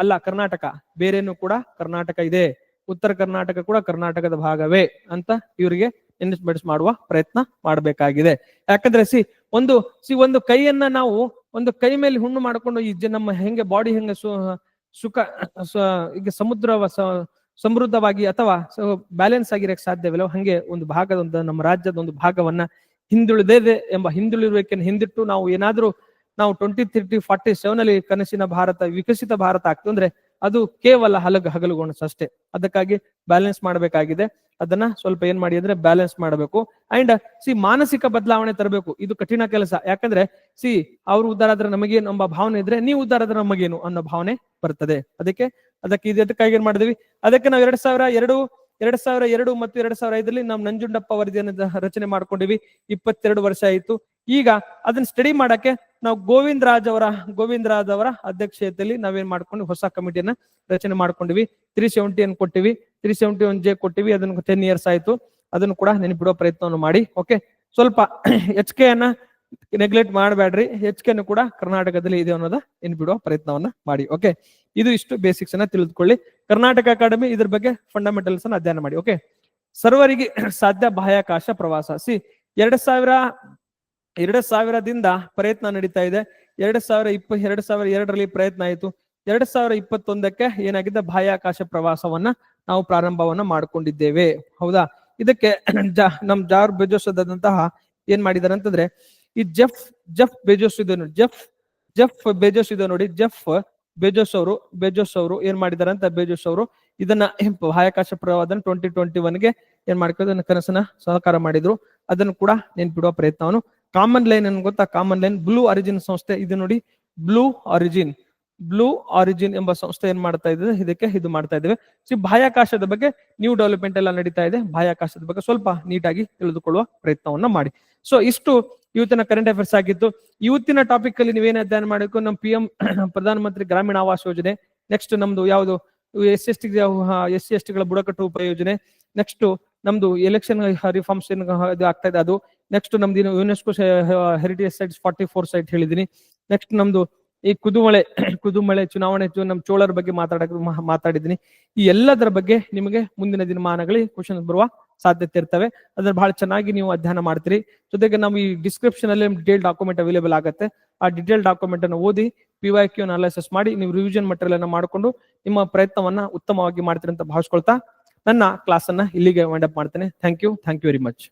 ಅಲ್ಲ, ಕರ್ನಾಟಕ. ಬೇರೇನು ಕೂಡ ಕರ್ನಾಟಕ ಇದೆ. ಉತ್ತರ ಕರ್ನಾಟಕ ಕೂಡ ಕರ್ನಾಟಕದ ಭಾಗವೇ ಅಂತ ಇವರಿಗೆ ಇನ್ವೆಸ್ಟ್ಮೆಂಟ್ಸ್ ಮಾಡುವ ಪ್ರಯತ್ನ ಮಾಡಬೇಕಾಗಿದೆ. ಯಾಕಂದ್ರೆ ಸಿ, ಒಂದು ಸಿ, ಒಂದು ಕೈಯನ್ನ ನಾವು, ಒಂದು ಕೈ ಮೇಲೆ ಹುಣ್ಣು ಮಾಡ್ಕೊಂಡು ಈ ನಮ್ಮ ಹೆಂಗೆ ಬಾಡಿ ಹೆಂಗೆ ಸುಖ ಈಗ ಸಮುದ್ರ ಸಮೃದ್ಧವಾಗಿ ಅಥವಾ ಬ್ಯಾಲೆನ್ಸ್ ಆಗಿರಕ್ಕೆ ಸಾಧ್ಯವಿಲ್ಲ ಹಂಗೆ ಒಂದು ಭಾಗದ ನಮ್ಮ ರಾಜ್ಯದ ಒಂದು ಭಾಗವನ್ನ ಹಿಂದುಳಿದೇದೆ ಎಂಬ ಹಿಂದುಳಿರುವಿಕೆಯನ್ನು ಹಿಂದಿಟ್ಟು ನಾವು ಏನಾದ್ರೂ ನಾವು ಟ್ವೆಂಟಿ ಥರ್ಟಿ ಫಾರ್ಟಿ ಸೆವೆನ್ ಅಲ್ಲಿ ಕನಸಿನ ಭಾರತ, ವಿಕಸಿತ ಭಾರತ ಆಗ್ತು ಅಂದ್ರೆ ಅದು ಕೇವಲ ಹಗಲು ಹಗಲುಗೊಣಸು ಅಷ್ಟೇ ಅದಕ್ಕಾಗಿ ಬ್ಯಾಲೆನ್ಸ್ ಮಾಡಬೇಕಾಗಿದೆ. ಅದನ್ನ ಸ್ವಲ್ಪ ಏನ್ ಮಾಡಿ ಅಂದ್ರೆ ಬ್ಯಾಲೆನ್ಸ್ ಮಾಡಬೇಕು. ಅಂಡ್ ಸಿ ಮಾನಸಿಕ ಬದಲಾವಣೆ ತರಬೇಕು. ಇದು ಕಠಿಣ ಕೆಲಸ. ಯಾಕಂದ್ರೆ ಸಿ ಅವ್ರು ಉದ್ದಾರ ಆದ್ರೆ ನಮಗೇನು ಎಂಬ ಭಾವನೆ ಇದ್ರೆ ನೀವು ಉದ್ದಾರ ಆದ್ರೆ ನಮಗೇನು ಅನ್ನೋ ಭಾವನೆ ಬರ್ತದೆ. ಅದಕ್ಕೆ ಅದಕ್ಕೆ ಇದಕ್ಕಾಗಿ ಏನ್ ಮಾಡಿದ್ವಿ? ಅದಕ್ಕೆ ನಾವು ಎರಡ್ ಸಾವಿರ ಎರಡು ಎರಡ್ ಸಾವಿರ ಎರಡು ಮತ್ತು ಎರಡ್ ಸಾವಿರ ಐದರಲ್ಲಿ ನಾವು ನಂಜುಂಡಪ್ಪ ವರದಿಯನ್ನು ರಚನೆ ಮಾಡ್ಕೊಂಡಿವಿ. ಇಪ್ಪತ್ತೆರಡು ವರ್ಷ ಆಯಿತು. ಈಗ ಅದನ್ನ ಸ್ಟಡಿ ಮಾಡಕ್ಕೆ ನಾವು ಗೋವಿಂದ ರಾಜ್ ಅವರ ಗೋವಿಂದ ರಾಜ್ ಅವರ ಅಧ್ಯಕ್ಷತೆಯಲ್ಲಿ ನಾವೇನ್ ಮಾಡ್ಕೊಂಡು ಹೊಸ ಕಮಿಟಿಯನ್ನ ರಚನೆ ಮಾಡ್ಕೊಂಡಿವಿ. ತ್ರೀ ಸೆವೆಂಟಿ ಅನ್ನು ಕೊಟ್ಟಿವಿ. ತ್ರೀ ಸೆವೆಂಟಿ ಒನ್ ಜೆ ಕೊಟ್ಟಿವಿ. ಅದನ್ನ ಟೆನ್ ಇಯರ್ಸ್ ಆಯ್ತು. ಅದನ್ನು ಕೂಡ ನೆನಪಿಡುವ ಪ್ರಯತ್ನವನ್ನು ಮಾಡಿ. ಓಕೆ ಸ್ವಲ್ಪ ಎಚ್ ಕೆ ಅನ್ನ ನೆಗ್ಲೆಕ್ಟ್ ಮಾಡಬೇಡ್ರಿ. ಕೆನ್ ಕೂಡ ಕರ್ನಾಟಕದಲ್ಲಿ ಇದೆ ಅನ್ನೋದ ಬಿಡುವ ಪ್ರಯತ್ನವನ್ನ ಮಾಡಿ ಓಕೆ ಇದು ಇಷ್ಟು ಬೇಸಿಕ್ಸ್ ಅನ್ನ ತಿಳಿದುಕೊಳ್ಳಿ. ಕರ್ನಾಟಕ ಅಕಾಡೆಮಿ ಇದ್ರ ಬಗ್ಗೆ ಫಂಡಮೆಂಟಲ್ಸ್ ಅನ್ನ ಅಧ್ಯಯನ ಮಾಡಿ ಓಕೆ ಸರ್ವರಿಗೆ ಸಾಧ್ಯ ಬಾಹ್ಯಾಕಾಶ ಪ್ರವಾಸ. ಸಿ ಎರಡ್ ಸಾವಿರ, ಎರಡ್ ಸಾವಿರದಿಂದ ಪ್ರಯತ್ನ ನಡೀತಾ ಇದೆ. ಎರಡ್ ಸಾವಿರ ಇಪ್ಪ, ಎರಡ್ ಸಾವಿರ ಎರಡರಲ್ಲಿ ಪ್ರಯತ್ನ ಆಯಿತು. ಎರಡ್ ಸಾವಿರ ಇಪ್ಪತ್ತೊಂದಕ್ಕೆ ಏನಾಗಿದೆ? ಬಾಹ್ಯಾಕಾಶ ಪ್ರವಾಸವನ್ನ ನಾವು ಪ್ರಾರಂಭವನ್ನ ಮಾಡ್ಕೊಂಡಿದ್ದೇವೆ. ಹೌದಾ? ಇದಕ್ಕೆ ನಮ್ ಜಾರ್ ಬೆಜೋಸದಂತಹ ಏನ್ ಮಾಡಿದಾರೆ ಅಂತಂದ್ರೆ ಈ ಜೆಫ್ ಜೆಫ್ ಬೆಜೋಸ್ ಇದೆ ನೋಡಿ, ಜೆಫ್ ಜೆಫ್ ಬೆಜೋಸ್ ಇದೆ ನೋಡಿ, ಜೆಫ್ ಬೇಜೋಸ್ ಅವರು ಬೇಜೋಸ್ ಅವರು ಏನ್ ಮಾಡಿದ್ದಾರೆ ಅಂತ ಬೇಜೋಸ್ ಅವರು ಇದನ್ನ ಬಾಹ್ಯಾಕಾಶ ಪ್ರವಾದನ ಟ್ವೆಂಟಿ ಟ್ವೆಂಟಿ ಒನ್ಗೆ ಏನ್ ಮಾಡ್ಕೊಂಡು ಕನಸನ್ನ ಸಹಕಾರ ಮಾಡಿದ್ರು. ಅದನ್ನು ಕೂಡ ನೆನ್ಪಿಡುವ ಪ್ರಯತ್ನವನ್ನು ಕಾಮನ್ ಲೈನ್ ಏನ್ ಗೊತ್ತಾ? ಕಾಮನ್ ಲೈನ್ ಬ್ಲೂ ಆರಿಜಿನ್ ಸಂಸ್ಥೆ, ಇದು ನೋಡಿ ಬ್ಲೂ ಆರಿಜಿನ್ ಬ್ಲೂ ಆರಿಜಿನ್ ಎಂಬ ಸಂಸ್ಥೆ ಏನ್ ಮಾಡ್ತಾ ಇದೆ? ಇದಕ್ಕೆ ಇದು ಮಾಡ್ತಾ ಇದ್ದೇವೆ. ಸಿ ಬಾಹ್ಯಾಕಾಶದ ಬಗ್ಗೆ ನ್ಯೂ ಡೆವಲಪ್ಮೆಂಟ್ ಎಲ್ಲ ನಡೀತಾ ಇದೆ. ಬಾಹ್ಯಾಕಾಶದ ಬಗ್ಗೆ ಸ್ವಲ್ಪ ನೀಟಾಗಿ ತಿಳಿದುಕೊಳ್ಳುವ ಪ್ರಯತ್ನವನ್ನ ಮಾಡಿ. ಸೊ ಇಷ್ಟು ಇವತ್ತಿನ ಕರೆಂಟ್ ಅಫೇರ್ಸ್ ಆಗಿತ್ತು ಇವತ್ತಿನ ಟಾಪಿಕ್ ಅಲ್ಲಿ ನೀವೇನು ಅಧ್ಯಯನ ಮಾಡಬೇಕು ನಮ್ಮ ಪಿ ಎಂ ಪ್ರಧಾನಮಂತ್ರಿ ಗ್ರಾಮೀಣ ಆವಾಸ್ ಯೋಜನೆ ನೆಕ್ಸ್ಟ್ ನಮ್ದು ಯಾವುದು S S T S C S ಟಿಗಳ ಬುಡಕಟ್ಟು ಉಪಯೋಜನೆ ನೆಕ್ಸ್ಟ್ ನಮ್ದು ಎಲೆಕ್ಷನ್ ರಿಫಾರ್ಮ್ಸ್ ಏನು ಆಗ್ತಾ ಇದೆ, ಅದು ನೆಕ್ಸ್ಟ್ ನಮ್ದು ಇನ್ನು UNESCO heritage sites forty four site ಹೇಳಿದೀನಿ ನೆಕ್ಸ್ಟ್ ನಮ್ದು ಈ ಕುದುಮಳೆ ಕುದುಮಳೆ ಚುನಾವಣೆ ನಮ್ಮ ನಮ್ ಚೋಳರ ಬಗ್ಗೆ ಮಾತಾಡಕ್ ಮಾತಾಡಿದ್ದೀನಿ, ಈ ಎಲ್ಲದರ ಬಗ್ಗೆ ನಿಮಗೆ ಮುಂದಿನ ದಿನಮಾನಗಳಲ್ಲಿ ಕ್ವಶನ್ ಬರುವ ಸಾಧ್ಯತೆ ಇರ್ತವೆ. ಅದ್ರ ಬಹಳ ಚೆನ್ನಾಗಿ ನೀವು ಅಧ್ಯಯನ ಮಾಡ್ತೀರಿ. ಜೊತೆಗೆ ನಾವು ಈ ಡಿಸ್ಕ್ರಿಪ್ಷನ್ ಅಲ್ಲಿ ಡಿಟೇಲ್ ಡಾಕ್ಯುಮೆಂಟ್ ಅವೈಲೇಬಲ್ ಆಗುತ್ತೆ. ಆ ಡಿಟೇಲ್ ಡಾಕ್ಯುಮೆಂಟ್ ಅನ್ನು ಓದಿ ಪಿ ವೈ ಕ್ಯೂ ಅನಾಲಿಸಿಸ್ ಮಾಡಿ, ನೀವು ರಿವಿಷನ್ ಮಟೀರಿಯಲ್ ಅನ್ನ ಮಾಡಿಕೊಂಡು ನಿಮ್ಮ ಪ್ರಯತ್ನವನ್ನ ಉತ್ತಮವಾಗಿ ಮಾಡ್ತೀರಿ ಅಂತ ಭಾವಿಸ್ಕೊಳ್ತಾ ನನ್ನ ಕ್ಲಾಸ್ ಅನ್ನ ಇಲ್ಲಿಗೆ ವೈಂಡ್ ಅಪ್ ಮಾಡ್ತೇನೆ. Thank you thank you very much